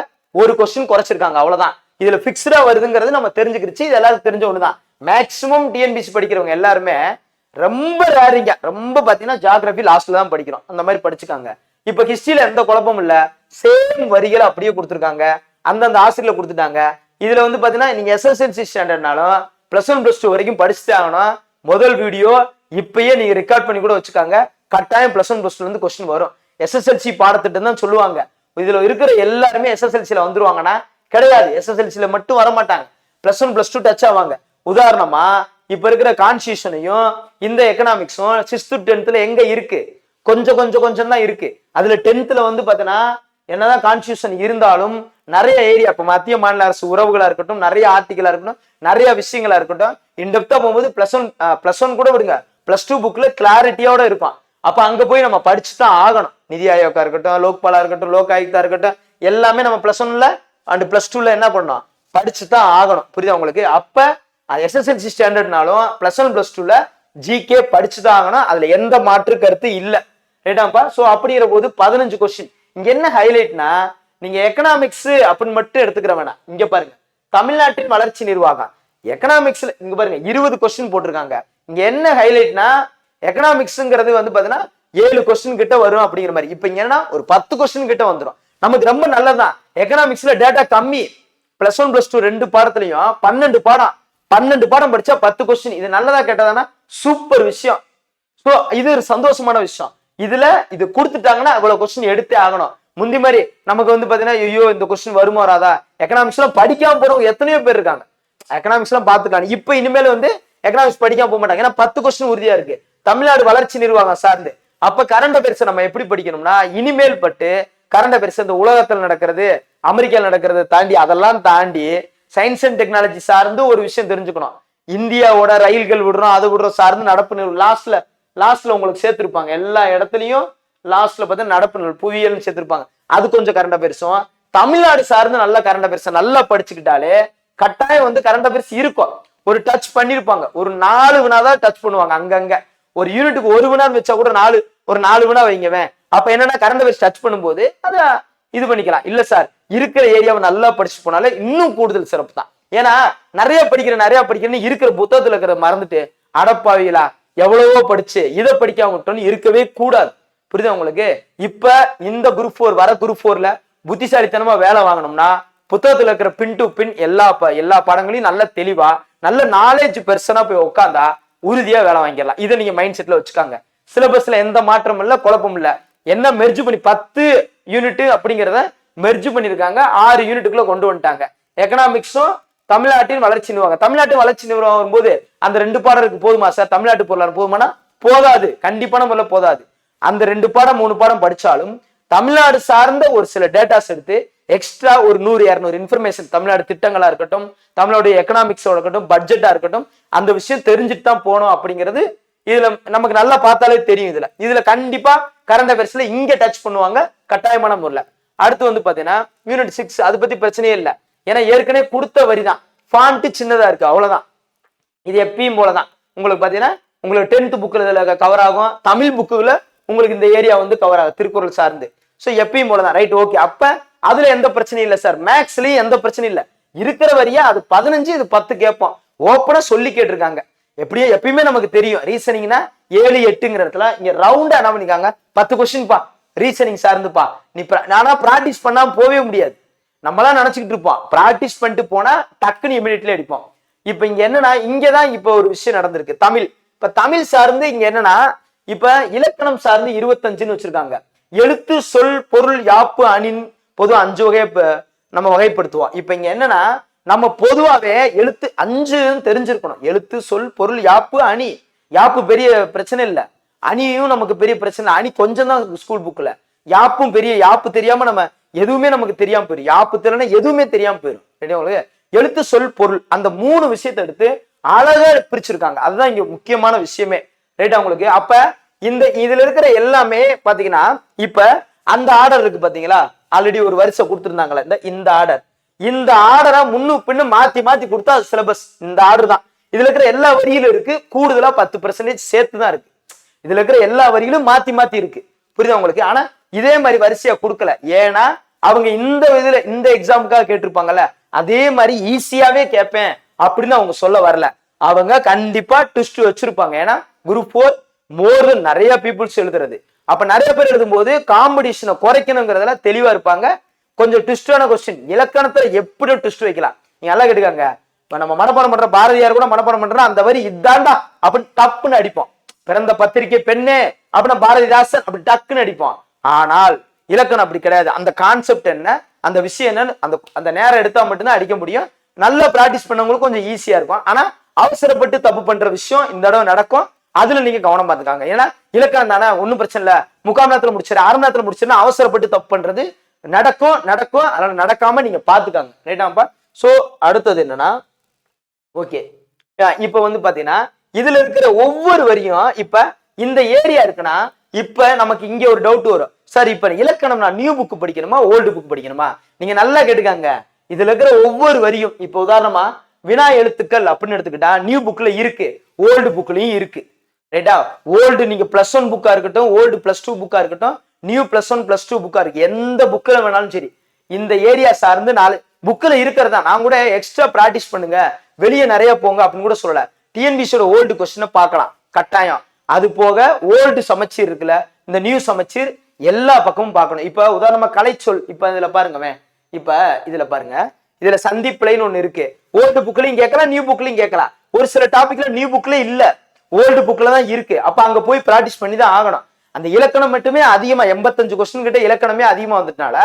S1: ஒரு கொஸ்டின் குறைச்சிருக்காங்க அவ்வளவுதான். இதுல பிக்ஸ்டா வருதுங்கிறது நம்ம தெரிஞ்சுக்கிடுச்சு இது எல்லாருக்கும் தெரிஞ்ச ஒண்ணுதான். மேக்சிமம் டிஎன்பிசி படிக்கிறவங்க எல்லாருமே ரொம்ப ரேரிங்க ரொம்ப பாத்தீங்கன்னா ஜாகிரபி லாஸ்ட்ல தான் படிக்கிறோம். அந்த மாதிரி படிச்சுக்காங்க. இப்ப ஹிஸ்டரியில எந்த குழப்பமும் இல்ல. சேம் வரிகளை அப்படியே கொடுத்துருக்காங்க. அந்தந்த ஆசிரியர்ல கொடுத்துட்டாங்க. இதுல வந்து பாத்தீங்கன்னா நீங்க எஸ்எஸ்எல்சி ஸ்டாண்டர்ட்னாலும் பிளஸ் ஒன் பிளஸ் டூ வரைக்கும் படிச்சுட்டாங்கன்னா முதல் வீடியோ இப்பயே நீங்க ரெக்கார்ட் பண்ணி கூட வச்சுக்காங்க. கட்டாயம் பிளஸ் ஒன் பிளஸ் டூ வந்து கொஸ்டின் வரும். எஸ்எஸ்எல்சி பாடத்திட்டம் தான் சொல்லுவாங்க. இதுல இருக்கிற எல்லாருமே எஸ்எஸ்எல்சியில் வந்துருவாங்கன்னா கிடையாது. எஸ்எஸ்எல்சியில மட்டும் வர மாட்டாங்க plus one plus two touch ஆவாங்க. உதாரணமா இப்ப இருக்கிற கான்ஸ்டியூஷனையும் இந்த எக்கனாமிக்ஸும் சிக்ஸ்த்து டென்த்ல எங்க இருக்கு? கொஞ்சம் கொஞ்சம் கொஞ்சம் தான் இருக்கு. அதுல டென்த்ல வந்து பாத்தீங்கன்னா என்னதான் கான்ஸ்டியூஷன் இருந்தாலும் நிறைய ஏரியா இப்போ மத்திய மாநில அரசு உறவுகளா இருக்கட்டும் நிறைய ஆர்டிகளா இருக்கட்டும் நிறைய விஷயங்களா இருக்கட்டும் இன்டெப்தா போகும்போது பிளஸ் ஒன் பிளஸ் ஒன் கூட விடுங்க. பிளஸ் டூ புக்ல கிளாரிட்டியோட இருப்பான். அப்ப அங்க போய் நம்ம படிச்சு தான் ஆகணும். நிதி ஆயோக்கா இருக்கட்டும் லோக்பாலா இருக்கட்டும் லோக் ஆயுக்தா இருக்கட்டும் எல்லாமே நம்ம பிளஸ் ஒன்ல அண்ட் பிளஸ் டூல என்ன பண்ணோம் படிச்சு தான் ஆகணும். புரியுதா உங்களுக்கு? அப்ப எஸ்எஸ்எல்சி ஸ்டாண்டர்ட்னாலும் பிளஸ் ஒன் பிளஸ் டூல ஜிகே படிச்சு தான் ஆகணும். அதுல எந்த மாற்று கருத்து இல்லை. ரைட்டாப்பா ஸோ அப்படிங்கிற போது பதினஞ்சு கொஸ்டின் இங்க என்ன ஹைலைட்னா நீங்க எக்கனாமிக்ஸ் அப்படின்னு மட்டும் எடுத்துக்கிற வேணாம். இங்க பாருங்க. தமிழ்நாட்டின் வளர்ச்சி நிர்வாகம். எக்கனாமிக்ஸ்ல இங்க பாருங்க இருபது கொஸ்டின் போட்டிருக்காங்க. இங்க என்ன ஹைலைட்னா எக்கனாமிக்ஸ்ங்கிறது வந்து பாத்தீங்கன்னா ஏழு கொஸ்டின் கிட்ட வரும் அப்படிங்கிற மாதிரி. இப்ப இங்க என்னன்னா ஒரு பத்து கொஸ்டின் கிட்ட வந்துடும் நமக்கு ரொம்ப நல்லதுதான். எக்கனாமிக்ஸ்ல டேட்டா கம்மி. பிளஸ் ஒன் பிளஸ் டூ ரெண்டு பாடத்துலயும் பன்னெண்டு பாடம். பன்னெண்டு பாடம் படிச்சா பத்து கொஸ்டின் இது நல்லதா கேட்டதானா? சூப்பர் விஷயம். ஸோ இது ஒரு சந்தோஷமான விஷயம். இதுல இது கொடுத்துட்டாங்கன்னா அவ்வளவு கொஸ்டின் எடுத்தே ஆகணும். முந்தி மாதிரி நமக்கு வந்து பாத்தீங்கன்னா ஐயோ இந்த கொஸ்டின் வருமா வராதா? எக்கனாமிக்ஸ் எல்லாம் படிக்காம போறவங்க எத்தனையோ பேர் இருக்காங்க. எக்கனாமிக்ஸ் எல்லாம் பாத்துக்காங்க இப்ப இனிமேல் வந்து எக்கனாமிக்ஸ் படிக்காம போக மாட்டாங்க. ஏன்னா பத்து கொஸ்டின் உறுதியா இருக்கு. தமிழ்நாடு வளர்ச்சி நிர்வாகம் சார்ந்து. அப்ப கரண்ட் அஃபேர்ஸ் நம்ம எப்படி படிக்கணும்னா இனிமேல் பட்டு கரண்ட் அஃபேர்ஸ் இந்த உலகத்தில் நடக்கிறது அமெரிக்காவில் நடக்கிறத தாண்டி அதெல்லாம் தாண்டி சயின்ஸ் அண்ட் டெக்னாலஜி சார்ந்து ஒரு விஷயம் தெரிஞ்சுக்கணும். இந்தியாவோட ரயில்கள் விடுறோம் அது விடுறோம் சார்ந்து நடப்பு லாஸ்ட்ல லாஸ்ட்ல உங்களுக்கு சேர்த்திருப்பாங்க. எல்லா இடத்துலயும் லாஸ்ட்ல பார்த்தா நடப்பு நூல் புவியியல்னு சேர்த்திருப்பாங்க. அது கொஞ்சம் கரண்ட் அஃபேர்ஸும் தமிழ்நாடு சார்ந்து நல்ல கரண்ட் அஃபேர்ஸ் நல்லா படிச்சுக்கிட்டாலே கட்டாயம் வந்து கரண்ட் அஃபேர்ஸ் இருக்கும். ஒரு டச் பண்ணிருப்பாங்க. ஒரு நாலு வினாதான் டச் பண்ணுவாங்க அங்கங்க. ஒரு யூனிட்டுக்கு ஒரு வினா வச்சா கூட நாலு ஒரு நாலு வினா வைங்கவேன். அப்ப என்னன்னா கரண்ட் அஃபேர்ஸ் டச் பண்ணும்போது அதை இது பண்ணிக்கலாம். இல்ல சார் இருக்கிற ஏரியாவை நல்லா படிச்சு போனாலே இன்னும் கூடுதல் சிறப்பு தான். ஏன்னா நிறைய படிக்கிற நிறைய படிக்கிறேன்னு இருக்கிற புத்தகத்துல இருக்கிற மறந்துட்டு அடப்பாவிகளா எவ்வளவோ படிச்சு இதை படிக்காம இருக்கவே கூடாது. புரியுதா உங்களுக்கு? இப்ப இந்த குரூப் ஃபோர் வர குரூப் ஃபோர்ல புத்திசாலித்தனமா வேலை வாங்கணும்னா புத்தகத்துல இருக்கிற பின் டு பின் எல்லா எல்லா பாடங்களையும் நல்ல தெளிவா நல்ல நாலேஜ் பெர்சனா போய் உட்காந்தா உறுதியா வேலை வாங்கிடலாம். இதை நீங்க மைண்ட் செட்ல வச்சுக்காங்க. சிலபஸ்ல எந்த மாற்றமும் இல்ல குழப்பம் இல்ல. என்ன மெர்ஜ் பண்ணி பத்து யூனிட் அப்படிங்கிறத மெர்ஜ் பண்ணிருக்காங்க. ஆறு யூனிட்டுக்குள்ள கொண்டு வந்துட்டாங்க. எக்கனாமிக்ஸும் தமிழ்நாட்டின் வளர்ச்சி நிறுவனம் தமிழ்நாட்டின் வளர்ச்சி நிறுவனம் வரும்போது அந்த ரெண்டு பாடம் இருக்கு போதுமா சார்? தமிழ்நாட்டு பொருளாதாரம் போதுமானா? போதாது. கண்டிப்பான முறையில் போதாது. அந்த ரெண்டு பாடம் மூணு பாடம் படிச்சாலும் தமிழ்நாடு சார்ந்த ஒரு சில டேட்டாஸ் எடுத்து எக்ஸ்ட்ரா ஒரு நூறு இரநூறு இன்ஃபர்மேஷன் தமிழ்நாடு திட்டங்களா இருக்கட்டும் தமிழ்நாடு எக்கனாமிக்ஸோட இருக்கட்டும் பட்ஜெட்டா இருக்கட்டும் அந்த விஷயம் தெரிஞ்சுட்டு தான் போகணும் அப்படிங்கிறது இதுல நமக்கு நல்லா பார்த்தாலே தெரியும் இதுல. இதுல கண்டிப்பா கரண்ட் அஃபேர்ஸ்ல இங்க டச் பண்ணுவாங்க கட்டாயமான முறையில். அடுத்து வந்து பாத்தீங்கன்னா யூனிட் சிக்ஸ் அதை பத்தி பிரச்சனையே இல்லை. ஏன்னா ஏற்கனவே கொடுத்த வரி தான். ஃபாண்ட்டு சின்னதா இருக்கு அவ்வளவுதான். இது எப்பயும் போலதான். உங்களுக்கு பாத்தீங்கன்னா உங்களுக்கு டென்த் புக்கில் இதில் கவர் ஆகும். தமிழ் புக்குல உங்களுக்கு இந்த ஏரியா வந்து கவர் ஆகும் திருக்குறள் சார்ந்து. ஸோ எப்பயும் போலதான் ரைட் ஓகே அப்ப அதுல எந்த பிரச்சனையும் இல்லை சார் மேக்ஸ்லயும் எந்த பிரச்சனையும் இல்லை. இருக்கிற வரியா அது பதினஞ்சு இது பத்து கேட்போம். ஓப்பனா சொல்லி கேட்டிருக்காங்க. எப்படியோ எப்பயுமே நமக்கு தெரியும். ரீசனிங்னா ஏழு எட்டுங்கிற இடத்துல இங்க ரவுண்டா என்ன பண்ணிக்காங்க பத்து கொஸ்டின் பா. ரீசனிங் சார்ந்துப்பா. நீ நானா ப்ராக்டிஸ் பண்ணாம போவே முடியாது. நம்மளாம் நினைச்சுக்கிட்டு இருப்போம். ப்ராக்டிஸ் பண்ணிட்டு போனா டக்குன்னு இமீடியட்லி அடிப்போம். இப்ப இங்க என்னன்னா இங்கதான் இப்ப ஒரு விஷயம் நடந்திருக்கு. தமிழ். இப்ப தமிழ் சார்ந்து இங்க என்னன்னா இப்ப இலக்கணம் சார்ந்து இருபத்தஞ்சுன்னு வச்சிருக்காங்க. எழுத்து சொல் பொருள் யாப்பு அணின் பொதுவா அஞ்சு வகையை நம்ம வகைப்படுத்துவோம். இப்ப இங்க என்னன்னா நம்ம பொதுவாவே எழுத்து அஞ்சுன்னு தெரிஞ்சிருக்கணும். எழுத்து சொல் பொருள் யாப்பு அணி. யாப்பு பெரிய பிரச்சனை இல்ல. அணியும் நமக்கு பெரிய பிரச்சனை அணி கொஞ்சம் தான் ஸ்கூல் புக்ல யாப்பும் பெரிய யாப்பு தெரியாம நம்ம எதுவுமே நமக்கு தெரியாம போயிடும் யாப்பு தெரியலனா எதுவுமே தெரியாம போயிடும் ரெடியா உங்களுக்கு? எழுத்து சொல் பொருள் அந்த மூணு விஷயத்தை எடுத்து அழகா பிரிச்சிருக்காங்க. அதுதான் இங்க முக்கியமான விஷயமே. ரைட்டா உங்களுக்கு? அப்ப இந்த இதுல இருக்கிற எல்லாமே பாத்தீங்கன்னா இப்ப அந்த ஆர்டர் இருக்கு பாத்தீங்களா? ஆல்ரெடி ஒரு வரிசை கொடுத்துருந்தாங்களே இந்த இந்த ஆர்டர் இந்த ஆர்டரை முன்னு பின்னு மாத்தி மாத்தி கொடுத்தா சிலபஸ் இந்த ஆர்டர் தான். இதுல இருக்கிற எல்லா வரியிலும் இருக்கு. கூடுதலா பத்து பெர்சன்டேஜ் சேர்த்து தான் இருக்கு. இதுல இருக்கிற எல்லா வரியிலும் மாத்தி மாத்தி இருக்கு. புரியுதா உங்களுக்கு? ஆனா இதே மாதிரி வரிசையா கொடுக்கல. ஏன்னா அவங்க இந்த இதுல இந்த எக்ஸாமுக்காக கேட்டிருப்பாங்கல்ல அதே மாதிரி ஈஸியாவே கேட்பேன். அப்படின்னு அவங்க சொல்ல வரல. அவங்க கண்டிப்பா ட்விஸ்ட் வச்சிருப்பாங்க. ஏன்னா குரூப் ஃபோர் மோர் நிறைய பீப்புள்ஸ் எழுதுறது. அப்ப நிறைய பேர் எழுதும்போது காம்படிஷனை குறைக்கணுங்கிறதுல தெளிவா இருப்பாங்க. கொஞ்சம் ட்விஸ்டான கொஸ்டின் இலக்கணத்துல எப்படி ட்விஸ்ட் வைக்கலாம்? நீங்க நல்லா கேட்டுக்காங்க. இப்ப நம்ம மனப்பாடம் பண்ற பாரதியார் கூட மனப்பாடம் பண்றோம் அந்த வரி இதாண்டா அப்படின்னு டப்புன்னு அடிப்போம் பிறந்த பத்திரிகை பெண்ணே அப்படின்னா பாரதிதாசன் அப்படி டக்குன்னு அடிப்போம் ஆனால் இலக்கணம் அப்படி கிடையாது. அந்த கான்செப்ட் என்ன? அந்த விஷயம் என்னன்னு அந்த அந்த நேரம் எடுத்தா மட்டும்தான் அடிக்க முடியும். நல்லா பிராக்டிஸ் பண்ணவங்களுக்கு கொஞ்சம் ஈஸியா இருக்கும். ஆனா அவசரப்பட்டு தப்பு பண்ற விஷயம் இந்த தடவை நடக்கும். அதுல நீங்க கவனம் பார்த்துக்காங்க ஏன்னா இலக்கணம் தானே? ஒன்றும் பிரச்சனை இல்லை. முக்காம் நேரத்தில் முடிச்சிரு அரை நேரத்தில் முடிச்சிருந்தா அவசரப்பட்டு தப்பு பண்றது நடக்கும் நடக்கும். அதனால நடக்காம நீங்க பாத்துக்காங்க. ரைட்டாப்பா ஸோ அடுத்தது என்னன்னா ஓகே இப்ப வந்து பாத்தீங்கன்னா இதுல இருக்கிற ஒவ்வொரு வரியும் இப்ப இந்த ஏரியா இருக்குன்னா இப்ப நமக்கு இங்க ஒரு டவுட் வரும். சார் இப்ப இலக்கணம் நான் நியூ புக் படிக்கணுமா ஓல்டு புக் படிக்கணுமா? நீங்க நல்லா கேட்டுக்காங்க. இதுல இருக்கிற ஒவ்வொரு வரியும் இப்ப உதாரணமா வினா எழுத்துக்கள் அப்படின்னு எடுத்துக்கிட்டா நியூ புக்ல இருக்கு. ஓல்டு புக்லயும் இருக்கு. ரைட்டா ஓல்டு நீங்க பிளஸ் ஒன் புக்கா இருக்கட்டும் ஓல்டு பிளஸ் டூ புக்கா இருக்கட்டும் new plus one plus two புக்கா இருக்கு எந்த புக்கில் வேணாலும் சரி இந்த ஏரியா சார்ந்து நாலு புக்கில் இருக்கிறதா நான் கூட எக்ஸ்ட்ரா ப்ராக்டிஸ் பண்ணுங்க. வெளியே நிறைய போங்க அப்படின்னு கூட சொல்லல. டிஎன்பிசியோட ஓல்டு கொஸ்டினை பார்க்கலாம். கட்டாயம். அது போக ஓல்டு சமச்சீர் இருக்குல்ல இந்த நியூ சமச்சீர் எல்லா பக்கமும் பார்க்கணும். இப்போ உதாரணமா கலைச்சொல் இப்போ இதுல பாருங்கவே இப்போ இதுல பாருங்க. இதுல சந்திப்பிலைன்னு ஒன்று இருக்கு. ஓல்டு புக்லையும் கேட்கலாம் நியூ புக்லையும் கேட்கலாம். ஒரு சில டாபிக்ல நியூ புக்ல இல்லை. ஓல்டு புக்கில் தான் இருக்கு. அப்போ அங்கே போய் ப்ராக்டிஸ் பண்ணி தான் ஆகணும். அந்த இலக்கணம் மட்டுமே அதிகமாக எண்பத்தஞ்சு கொஸ்டின் கிட்ட இலக்கணமே அதிகமாக வந்ததுனால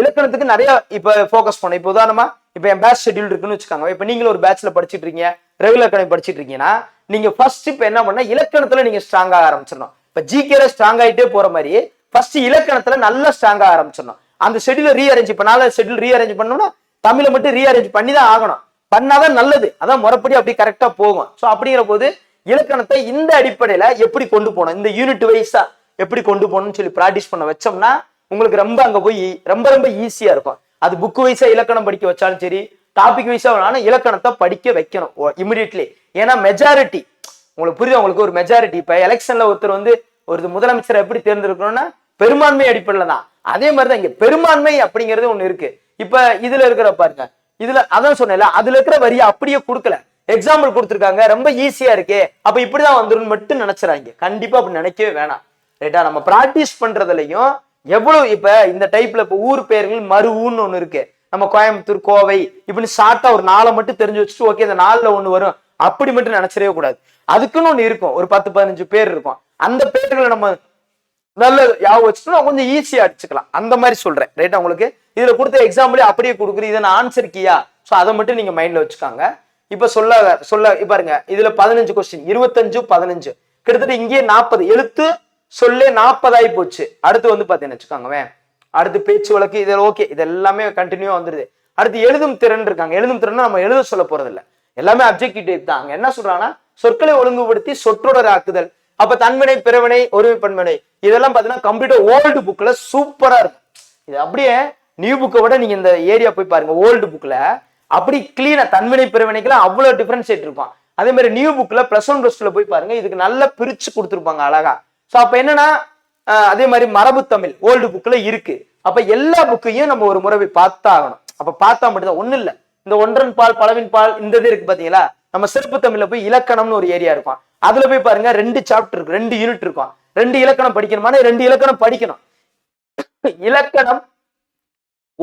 S1: இலக்கணத்துக்கு நிறைய இப்போ ஃபோக்கஸ் பண்ணும். இப்போ உதாரணமா இப்போ என் பேட்ச் ஷெட்யூல் இருக்குன்னு வச்சுக்கோங்க. இப்போ நீங்களும் ஒரு பேட்ச்ல படிச்சுட்டு இருக்கீங்க. ரெகுலர் கணக்கு படிச்சுட்டு இருக்கீங்கன்னா நீங்க ஃபர்ஸ்ட் இப்போ என்ன பண்ணால் இலக்கணத்துல நீங்க ஸ்ட்ராங்காக ஆரம்பிச்சிடணும். இப்போ ஜிகேல ஸ்ட்ராங் ஆகிட்டே போற மாதிரி ஃபர்ஸ்ட் இலக்கணத்துல நல்லா ஸ்ட்ராங்காக ஆரம்பிச்சிடணும். அந்த ஷெட்யூல ரீஅரேஞ்ச் இப்போ நாலு ஷெட்யூல் ரீஅரேஞ்ச் பண்ணோம்னா தமிழை மட்டும் ரீஅரேஞ்ச் பண்ணி தான் ஆகணும். பண்ணாதான் நல்லது. அதான் முறைப்படி அப்படி கரெக்டாக போகும். ஸோ அப்படிங்கிற போது இலக்கணத்தை இந்த அடிப்படையில எப்படி கொண்டு போகணும்? இந்த யூனிட் வைஸா எப்படி கொண்டு போகணும்னு சொல்லி ப்ராக்டிஸ் பண்ண வச்சோம்னா உங்களுக்கு ரொம்ப அங்க போய் ரொம்ப ரொம்ப ஈஸியா இருக்கும். அது புக் வைஸா இலக்கணம் படிக்க வச்சாலும் சரி டாபிக் வைஸா வேணாலும் இலக்கணத்தை படிக்க வைக்கணும். இமிடியட்லி ஏன்னா மெஜாரிட்டி உங்களுக்கு புரியுது? உங்களுக்கு ஒரு மெஜாரிட்டி இப்ப எலெக்ஷன்ல ஒருத்தர் வந்து ஒரு முதலமைச்சரை எப்படி தேர்ந்தெடுக்கணும்னா பெரும்பான்மை அடிப்படையில தான். அதே மாதிரிதான் இங்க பெரும்பான்மை அப்படிங்கிறது ஒண்ணு இருக்கு. இப்ப இதுல இருக்கிற பாருங்க இதுல அதான் சொன்னேன்ல அதுல இருக்கிற வரியை அப்படியே கொடுக்கல. எக்ஸாம்பிள் கொடுத்துருக்காங்க. ரொம்ப ஈஸியா இருக்கே. அப்ப இப்படிதான் வந்துரும் மட்டும் நினைச்சுறாங்க. கண்டிப்பா அப்படி நினைக்கவே வேணாம். ரைட்டா நம்ம பிராக்டிஸ் பண்றதுலயும் எவ்வளவு இப்ப இந்த டைப்ல இப்ப ஊர் பெயர்கள் மருவுன்னு ஒண்ணு இருக்கு. நம்ம கோயம்புத்தூர் கோவை இப்படின்னு ஷார்ட்டா ஒரு நாளை மட்டும் தெரிஞ்சு வச்சுட்டு ஓகே இந்த நாளில் ஒண்ணு வரும். அப்படி மட்டும் நினைச்சிடவே கூடாது. அதுக்குன்னு ஒண்ணு இருக்கும். ஒரு பத்து பதினஞ்சு பேர் இருக்கும். அந்த பேர்களை நம்ம நல்ல ஞாபகம் வச்சுட்டு கொஞ்சம் ஈஸியா அடிச்சுக்கலாம். அந்த மாதிரி சொல்றேன். ரைட்டா உங்களுக்கு? இதுல கொடுத்த எக்ஸாம்பிளே அப்படியே கொடுக்குறது இதை நான் ஆன்சர் கியா ஸோ அதை மட்டும் நீங்க மைண்ட்ல வச்சுக்காங்க. இப்ப சொல்ல சொல்ல பாருங்க இதுல பதினஞ்சு கொஸ்டின் இருபத்தஞ்சு பதினஞ்சு. கிட்டத்தட்ட இங்கேயே நாற்பது எழுத்து சொல்லே நாற்பதாயி போச்சு. அடுத்து வந்து பாத்தீங்கன்னு வச்சுக்கோங்கவேன் அடுத்து பேச்சு வழக்கு இதில் ஓகே இது எல்லாமே கண்டினியூ வந்துருது. அடுத்து எழுதும் திறன் இருக்காங்க. எழுதும் திறன் நம்ம எழுத சொல்ல போறது இல்லை எல்லாமே அப்ஜெக்டிவ் தான். அங்க என்ன சொல்றாங்கன்னா சொற்களை ஒழுங்குபடுத்தி சொற்றொடர் ஆக்குதல். அப்ப தன்வினை பிறவினை ஒருமை பன்மனை இதெல்லாம் பாத்தீங்கன்னா கம்ப்ளீட்டா ஓல்டு புக்ல சூப்பரா இருக்கும். இது அப்படியே நியூ புக்கை விட நீங்க இந்த ஏரியா போய் பாருங்க ஓல்டு புக்ல அப்படி கிளீனா தன்வினை பிறவினைக்கெல்லாம் அவ்வளவு டிஃபரன்ஷியேட் இருப்பான். அதே மாதிரி நியூ புக்ல பிளஸ் ஒன் பிளஸ் டூல போய் பாருங்க இதுக்கு நல்லா பிரிச்சு கொடுத்துருப்பாங்க அழகா. சோ அப்ப என்னன்னா அதே மாதிரி மரபு தமிழ் ஓல்டு புக்ல இருக்கு. அப்ப எல்லா புக்கையும் நம்ம ஒரு முறை போய் பார்த்தாகணும். அப்ப பார்த்தா மட்டும்தான் ஒண்ணு இல்ல. இந்த ஒன்றன் பால் பலவின் பால் இந்த இது இருக்கு பாத்தீங்களா? நம்ம சிறப்பு தமிழ்ல போய் இலக்கணம்னு ஒரு ஏரியா இருக்கும். அதுல போய் பாருங்க ரெண்டு சாப்டர் இருக்கு ரெண்டு யூனிட் இருக்கும். ரெண்டு இலக்கணம் படிக்கணுமானா ரெண்டு இலக்கணம் படிக்கணும்? இலக்கணம்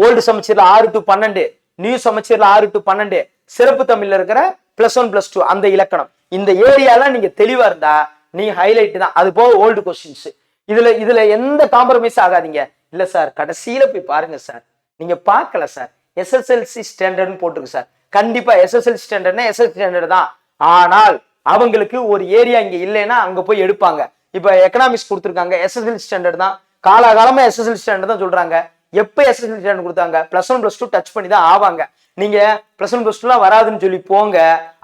S1: ஓல்டு சமச்சீர்ல ஆறு டு பன்னெண்டு. நியூ சமச்சீர்ல ஆறு டு பன்னெண்டு. சிறப்பு தமிழ்ல இருக்கிற பிளஸ் ஒன் பிளஸ் டூ அந்த இலக்கணம். இந்த ஏரியால நீங்க தெளிவா இருந்தா நீங்க ஹைலைட் தான். அது போக ஓல்டு கொஸ்டின்ஸ் இதுல இதுல எந்த காம்ப்ரமைஸ் ஆகாதீங்க. இல்ல சார் கடைசியில போய் பாருங்க சார் நீங்க பார்க்கல சார் எஸ்எஸ்எல்சி ஸ்டாண்டர்ட்னு போட்டிருக்கு சார் கண்டிப்பா எஸ்எஸ்எல்சி ஸ்டாண்டர்ட்னா எஸ்எஸ் ஸ்டாண்டர்ட் தான். ஆனால் அவங்களுக்கு ஒரு ஏரியா இங்க இல்லைன்னா அங்க போய் எடுப்பாங்க. இப்ப எக்கனாமிக்ஸ் கொடுத்துருக்காங்க. எஸ்எஸ்எல் ஸ்டாண்டர்ட் தான். காலாகாலமா எஸ்எஸ்எல் ஸ்டாண்டர்ட் தான் சொல்றாங்க. எப்போ எஸ்எஸ்எல் ஸ்டாண்டர்ட் கொடுத்தாங்க? Plus one plus two touch பண்ணி தான் ஆவாங்க. நீங்க பிளஸ் ஒன் ப்ளஸ் டூலாம் வராதுன்னு சொல்லி போங்க.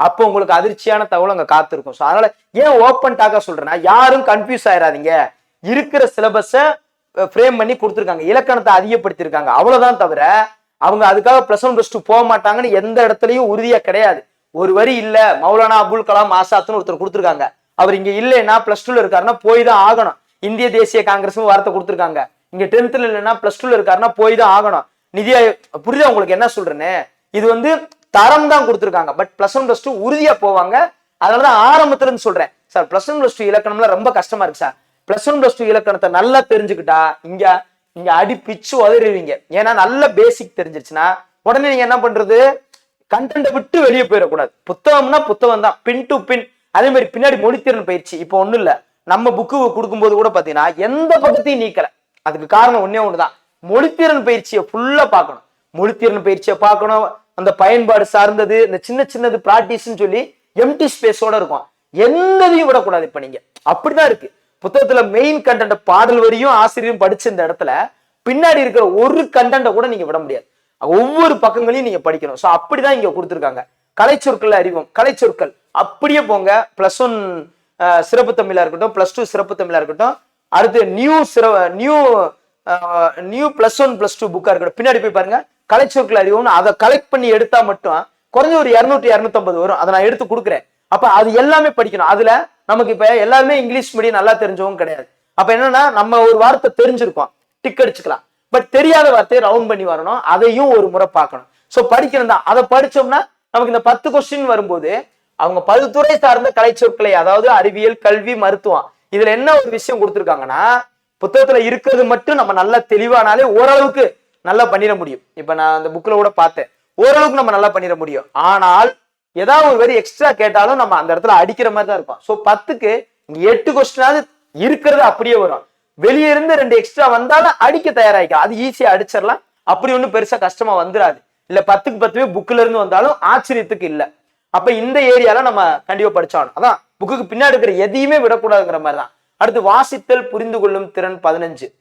S1: அப்போ உங்களுக்கு அதிர்ச்சியான தகவல் அங்கே காத்திருக்கும். ஸோ அதனால ஏன் ஓப்பன் டாக்கா சொல்றேன்னா யாரும் கன்ஃபியூஸ் ஆயிடாதீங்க இருக்கிற சிலபஸை ஃப்ரேம் பண்ணி கொடுத்துருக்காங்க. இலக்கணத்தை அதிகப்படுத்தியிருக்காங்க. அவ்வளவுதான் தவிர அவங்க அதுக்காக ப்ளஸ் ஒன் ப்ளஸ் டூ போக மாட்டாங்கன்னு எந்த இடத்துலையும் உறுதியாக கிடையாது. ஒரு வரி இல்லை. மௌலானா அபுல் கலாம் ஆசாத்துன்னு ஒருத்தர் கொடுத்துருக்காங்க. அவர் இங்கே இல்லைன்னா பிளஸ் டூல இருக்காருன்னா போய் தான் ஆகணும். இந்திய தேசிய காங்கிரஸும் வார்த்தை கொடுத்துருக்காங்க. இங்க டென்த்ல இல்லைன்னா பிளஸ் டூல இருக்காருன்னா போய் தான் ஆகணும். நிதி ஆயோக் புரியுதா உங்களுக்கு என்ன சொல்றேன்னு? இது வந்து தரம் தான் கொடுத்துருக்காங்க. But plus one plus two உறுதியா போவாங்க. அதனாலதான் ஆரம்பத்துல இருந்து சொல்றேன். Sir plus one plus two இலக்கணம்ல ரொம்ப கஷ்டமா இருக்கு sir plus one plus two இலக்கணத்தை நல்லா தெரிஞ்சுக்கிட்டா இங்க இங்க அடி பிச்சு உதறிடுவீங்க. ஏன்னா நல்ல பேசிக் தெரிஞ்சிருச்சுன்னா உடனே நீங்க என்ன பண்றது? கண்டென்ட்டை விட்டு வெளியே போயிடக்கூடாது. புத்தகம்னா புத்தகம் தான். பின் டு பின் அதே மாதிரி பின்னாடி மொழித்திறன் பயிற்சி. இப்போ ஒண்ணும் இல்ல. நம்ம புக்கு கொடுக்கும்போது கூட பாத்தீங்கன்னா எந்த பக்கத்தையும் நீக்கலை. அதுக்கு காரணம் ஒன்னே ஒண்ணுதான். மொழித்திறன் பயிற்சியை ஃபுல்லா பார்க்கணும். மொழித்திறன் பயிற்சியை பார்க்கணும். அந்த பயன்பாடு சார்ந்தது இந்த சின்ன சின்னது ப்ராக்டிஸ்ன்னு சொல்லி எம்டி ஸ்பேஸோட இருக்கும். எந்ததையும் விடக்கூடாது இப்ப நீங்க. அப்படிதான் இருக்கு. புத்தகத்துல மெயின் கண்டென்ட் பாடல் வரியும் ஆசிரியரும் படிச்ச இந்த இடத்துல பின்னாடி இருக்கிற ஒரு கண்டென்ட்டை கூட நீங்க விட முடியாது. ஒவ்வொரு பக்கங்களையும் நீங்க படிக்கணும். ஸோ அப்படிதான் இங்க கொடுத்துருக்காங்க. கலைச்சொற்கள் அறிவோம். கலைச்சொற்கள் அப்படியே போங்க. பிளஸ் ஒன் சிறப்பு தமிழா இருக்கட்டும் பிளஸ் டூ சிறப்பு தமிழா இருக்கட்டும். அடுத்து நியூ சிற new new plus one plus two புக்கா இருக்கட்டும். பின்னாடி போய் பாருங்க. கலைச்சொற்கள் அறிவோம்னு அதை கலெக்ட் பண்ணி எடுத்தா மட்டும் குறைஞ்ச ஒரு இரநூத்தி இரநூத்தம்பது வரும். அதை நான் எடுத்து கொடுக்குறேன். அப்ப அது எல்லாமே படிக்கணும். அதுல நமக்கு இப்ப எல்லாருமே இங்கிலீஷ் மீடியம் நல்லா தெரிஞ்சவும் கிடையாது. அப்ப என்னன்னா நம்ம ஒரு வார்த்தை தெரிஞ்சிருக்கோம். டிக் அடிச்சுக்கலாம். பட் தெரியாத வார்த்தையை ரவுண்ட் பண்ணி வரணும். அதையும் ஒரு முறை பார்க்கணும். சோ படிக்கணும் தான். அதை படிச்சோம்னா நமக்கு இந்த பத்து கொஸ்டின் வரும்போது அவங்க பல்துறை சார்ந்த கலைச்சொற்களை அதாவது அறிவியல் கல்வி மருத்துவம் இதுல என்ன ஒரு விஷயம் கொடுத்துருக்காங்கன்னா புத்தகத்துல இருக்கிறது மட்டும் நம்ம நல்லா தெளிவானாலே ஓரளவுக்கு நல்லா பண்ணிட முடியும். இப்ப நான் அந்த புக்ல கூட பார்த்தேன். ஓரளவுக்கு நம்ம நல்லா பண்ணிட முடியும். ஆனால் ஏதாவது ஒரு வரி எக்ஸ்ட்ரா கேட்டாலும் நம்ம அந்த இடத்துல அடிக்கிற மாதிரி தான் இருக்கும். ஸோ பத்துக்கு எட்டு கொஸ்டினாவது இருக்கிறது அப்படியே வரும். வெளியே இருந்து ரெண்டு எக்ஸ்ட்ரா வந்தாலும் அடிக்க தயாராகிக்கலாம் அது ஈஸியா அடிச்சிடலாம். அப்படி ஒன்றும் பெருசா கஷ்டமா வந்துடாது இல்ல பத்துக்கு பத்துமே புக்ல இருந்து வந்தாலும் ஆச்சரியத்துக்கு இல்லை. அப்ப இந்த ஏரியால நம்ம கண்டிப்பா படிச்சாகணும் அதான் புக்குக்கு பின்னாடி இருக்கிற எதையுமே விடக்கூடாதுங்கிற மாதிரி தான் அடுத்து வாசித்தல் புரிந்து கொள்ளும் திறன் பதினஞ்சு.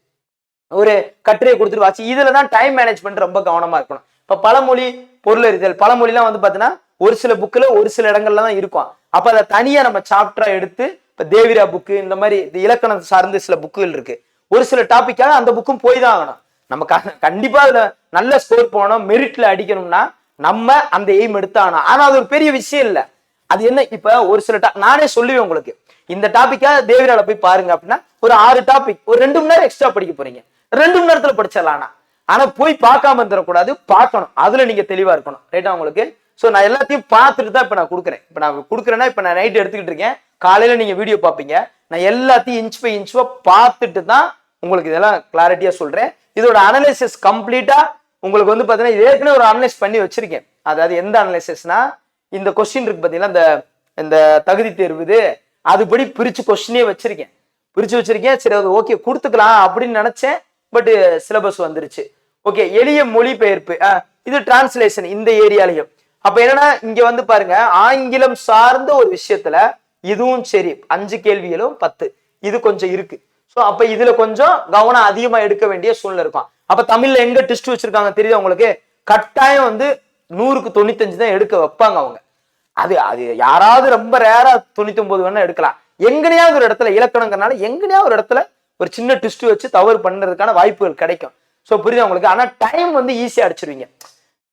S1: ஒரு கட்டுரையை கொடுத்துட்டு வாசி. இதுல தான் டைம் மேனேஜ்மெண்ட் ரொம்ப கவனமா இருக்கணும். இப்ப பழமொழி பொருள் அறிதல். பழமொழிலாம் வந்து பாத்தீங்கன்னா ஒரு சில புக்கில் ஒரு சில இடங்கள்ல தான் இருக்கும். அப்ப அதை தனியா நம்ம சாப்டரா எடுத்து இப்ப தேவிரா புக்கு இந்த மாதிரி இந்த இலக்கணம் சார்ந்த சில புக்குகள் இருக்கு. ஒரு சில டாபிக்காக அந்த புக்கும் போய் தான் ஆகணும். நம்ம க- கண்டிப்பா அதுல நல்ல ஸ்கோர் போனோம் மெரிட்ல அடிக்கணும்னா நம்ம அந்த எய்ம் எடுத்தாகணும். ஆனா அது ஒரு பெரிய விஷயம் இல்லை. அது என்ன? இப்ப ஒரு சில நானே சொல்லுவேன் உங்களுக்கு. இந்த டாபிக்கா தேவிரால போய் பாருங்க அப்படின்னா ஒரு ஆறு டாபிக் ஒரு ரெண்டு மணி நேரம் எக்ஸ்ட்ரா படிக்க போறீங்க. ரெண்டு மணி நேரத்துல படிச்சிடலாம் ஆனா ஆனா போய் பார்க்காம இருந்துடக்கூடாது பார்க்கணும். அதுல நீங்க தெளிவா இருக்கணும். ரைட்டா உங்களுக்கு? சோ நான் எல்லாத்தையும் பார்த்துட்டு தான் இப்ப நான் கொடுக்குறேன். இப்ப நான் கொடுக்குறேன்னா இப்ப நான் நைட் எடுத்துக்கிட்டு இருக்கேன். காலையில நீங்க வீடியோ பார்ப்பீங்க. நான் எல்லாத்தையும் இன்ச் பை இன்ச்சுவா பார்த்துட்டு தான் உங்களுக்கு இதெல்லாம் கிளாரிட்டியா சொல்றேன். இதோட அனலைசிஸ் கம்ப்ளீட்டா உங்களுக்கு வந்து பாத்தீங்கன்னா ஏற்கனவே ஒரு அனலைஸ் பண்ணி வச்சிருக்கேன். அதாவது எந்த அனலைசிஸ்னா இந்த கொஸ்டின் இருக்கு பார்த்தீங்கன்னா இந்த இந்த தகுதி தேர்வு இது. அதுபடி பிரிச்சு கொஸ்டினே வச்சிருக்கேன். பிரிச்சு வச்சிருக்கேன். சரி அது ஓகே கொடுத்துக்கலாம் அப்படின்னு நினைச்சேன். பட் சிலபஸ் வந்துருச்சு. ஓகே எளிய மொழிபெயர்ப்பு. அஹ், இது டிரான்ஸ்லேஷன் இந்த ஏரியாலையும். அப்ப என்னன்னா இங்க வந்து பாருங்க ஆங்கிலம் சார்ந்த ஒரு விஷயத்துல இதுவும் சரி அஞ்சு கேள்விகளும் பத்து. இது கொஞ்சம் இருக்கு. ஸோ அப்ப இதுல கொஞ்சம் கவனம் அதிகமா எடுக்க வேண்டிய சூழ்நிலை இருக்கும். அப்ப தமிழ்ல எங்க டெஸ்ட் வச்சிருக்காங்க தெரியுது உங்களுக்கு? கட்டாயம் வந்து நூறுக்கு தொண்ணூத்தஞ்சு தான் எடுக்க வைப்பாங்க அவங்க. அது அது யாராவது ரொம்ப ரேரா தொண்ணூத்தொன்பது வேணா எடுக்கலாம். எங்கனையாவது ஒரு இடத்துல இலக்கணங்கிறனால எங்கனையாவது ஒரு இடத்துல ஒரு சின்ன ட்விஸ்ட் வச்சு தவறு பண்ணுறதுக்கான வாய்ப்புகள் கிடைக்கும். சோ புரியுது உங்களுக்கு? ஆனா டைம் வந்து ஈஸியா அடிச்சிருவீங்க.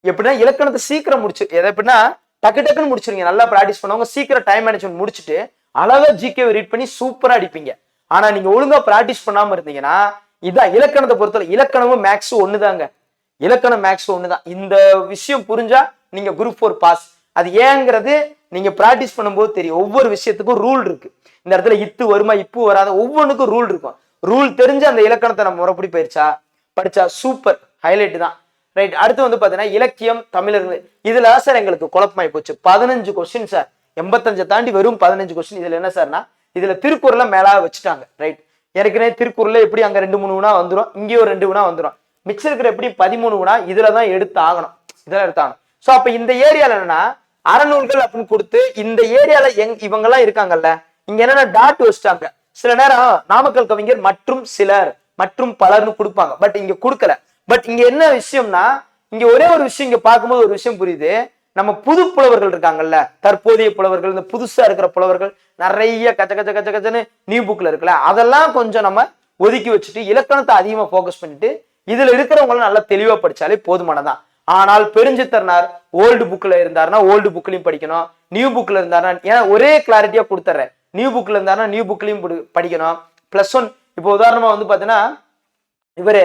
S1: எப்படின்னா இலக்கணத்தை சீக்கிரம் முடிச்சு எதை எப்படின்னா டக்கு டக்குன்னு முடிச்சிருங்க நல்லா ப்ராக்டிஸ் பண்ணவங்க சீக்கிரம் டைம் மேனேஜ்மெண்ட் முடிச்சுட்டு அழகாக ஜிகே ரீட் பண்ணி சூப்பரா அடிப்பீங்க. ஆனா நீங்க ஒழுங்கா ப்ராக்டிஸ் பண்ணாம இருந்தீங்கன்னா இதான் இலக்கணத்தை பொறுத்தவரை இலக்கணமும் மேக்ஸும் ஒன்று தாங்க இலக்கணம் மேக்ஸ் ஒண்ணுதான். இந்த விஷயம் புரிஞ்சா நீங்க குரூப் ஃபோர் பாஸ் அது ஏங்கிறது நீங்க ப்ராக்டிஸ் பண்ணும்போது தெரியும். ஒவ்வொரு விஷயத்துக்கும் ரூல் இருக்கு. இந்த இடத்துல இத்து வருமா இப்பு வராத ஒவ்வொன்றுக்கும் ரூல் இருக்கும். ரூல் தெரிஞ்சு அந்த இலக்கணத்தை நம்ம முறைப்படி போயிருச்சா? படிச்சா சூப்பர் ஹைலைட் தான். ரைட் அடுத்து வந்து பாத்தீங்கன்னா இலக்கியம் தமிழர்கள். இதுல சார் எங்களுக்கு குழப்பமாயி போச்சு. பதினஞ்சு கொஸ்டின் சார் எண்பத்தஞ்சை தாண்டி வெறும் பதினஞ்சு கொஸ்டின் இதுல என்ன சார்னா இதுல திருக்குறளை மேலா வச்சுட்டாங்க. ரைட் ஏற்கனவே திருக்குறள்ல எப்படி அங்க ரெண்டு மூணு வினா வந்துடும் இங்கேயும் ஒரு ரெண்டு வினா வந்துடும் மிச்சம் இருக்கிற எப்படி? பதிமூணு வினா இதுல தான் எடுத்து ஆகணும் இதெல்லாம் எடுத்தாகணும். ஸோ அப்போ இந்த ஏரியால என்னன்னா அறநூல்கள் அப்படின்னு கொடுத்து இந்த ஏரியால எங் இவங்கெல்லாம் இருக்காங்கல்ல இங்க என்னன்னா டாட் வச்சுட்டாங்க. சில நேரம் நாமக்கல் கவிஞர் மற்றும் சிலர் மற்றும் பலர்னு கொடுப்பாங்க. பட் இங்க கொடுக்கல. பட் இங்க என்ன விஷயம்னா இங்க ஒரே ஒரு விஷயம் இங்க பார்க்கும்போது ஒரு விஷயம் புரியுது. நம்ம புது புலவர்கள் இருக்காங்கல்ல தற்போதைய புலவர்கள் இந்த புதுசா இருக்கிற புலவர்கள் நிறைய கச்ச கச்ச கச்ச கச்சன்னு நியூ புக்ல இருக்குல்ல அதெல்லாம் கொஞ்சம் நம்ம ஒதுக்கி வச்சுட்டு இலக்கணத்தை அதிகமா ஃபோக்கஸ் பண்ணிட்டு இதுல இருக்கிறவங்களும் நல்லா தெளிவா படிச்சாலே போதுமானதான் ஆனால் பெருஞ்சித்தர்னார் ஓல்டு புக்ல இருந்தாருன்னா ஓல்டு புக்லயும் படிக்கணும். நியூ புக்ல இருந்தாருன்னா ஏன்னா ஒரே கிளாரிட்டியா கொடுத்துட்றேன் நியூ புக்ல இருந்தாருன்னா நியூ புக்லயும் படிக்கணும். பிளஸ் ஒன் இப்போ உதாரணமா வந்து பாத்தீங்கன்னா இவரு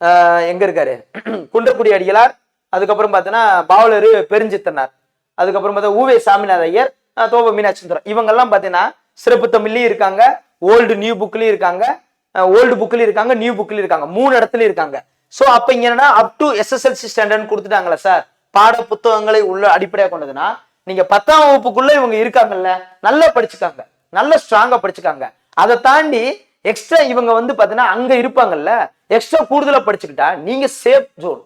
S1: ஆஹ், எங்க இருக்காரு? குன்றக்குடி அடிகளார் அதுக்கப்புறம் பார்த்தீங்கன்னா பாவலரு பெருஞ்சித்தனார் அதுக்கப்புறம் பார்த்தா ஊவே சாமிநாத ஐயர் தோப மீனாட்சி சுந்தரம். இவங்கெல்லாம் பார்த்தீங்கன்னா சிறப்பு தமிழ்லயும் இருக்காங்க ஓல்டு நியூ புக்லயும் இருக்காங்க ஓல்டு புக்லயும் இருக்காங்க நியூ புக்லயும் இருக்காங்க. மூணு இடத்துலயும் இருக்காங்க. சோ அப்ப இங்க என்னன்னா அப் டு எஸ்எஸ்எல்சி ஸ்டாண்டர்ட் கொடுத்துட்டாங்களா சார் பாட புத்தகங்களை உள்ள அடிப்படையா கொண்டதுன்னா நீங்க பத்தாம் வகுப்புக்குள்ள இவங்க இருக்காங்கல்ல நல்லா படிச்சுக்காங்க. நல்ல ஸ்ட்ராங்கா படிச்சுக்காங்க. அதை தாண்டி எக்ஸ்ட்ரா இவங்க வந்து பாத்தீங்கன்னா அங்க இருப்பாங்கல்ல எக்ஸ்ட்ரா கூடுதலா படிச்சுக்கிட்டா நீங்க சேஃப் ஜோன்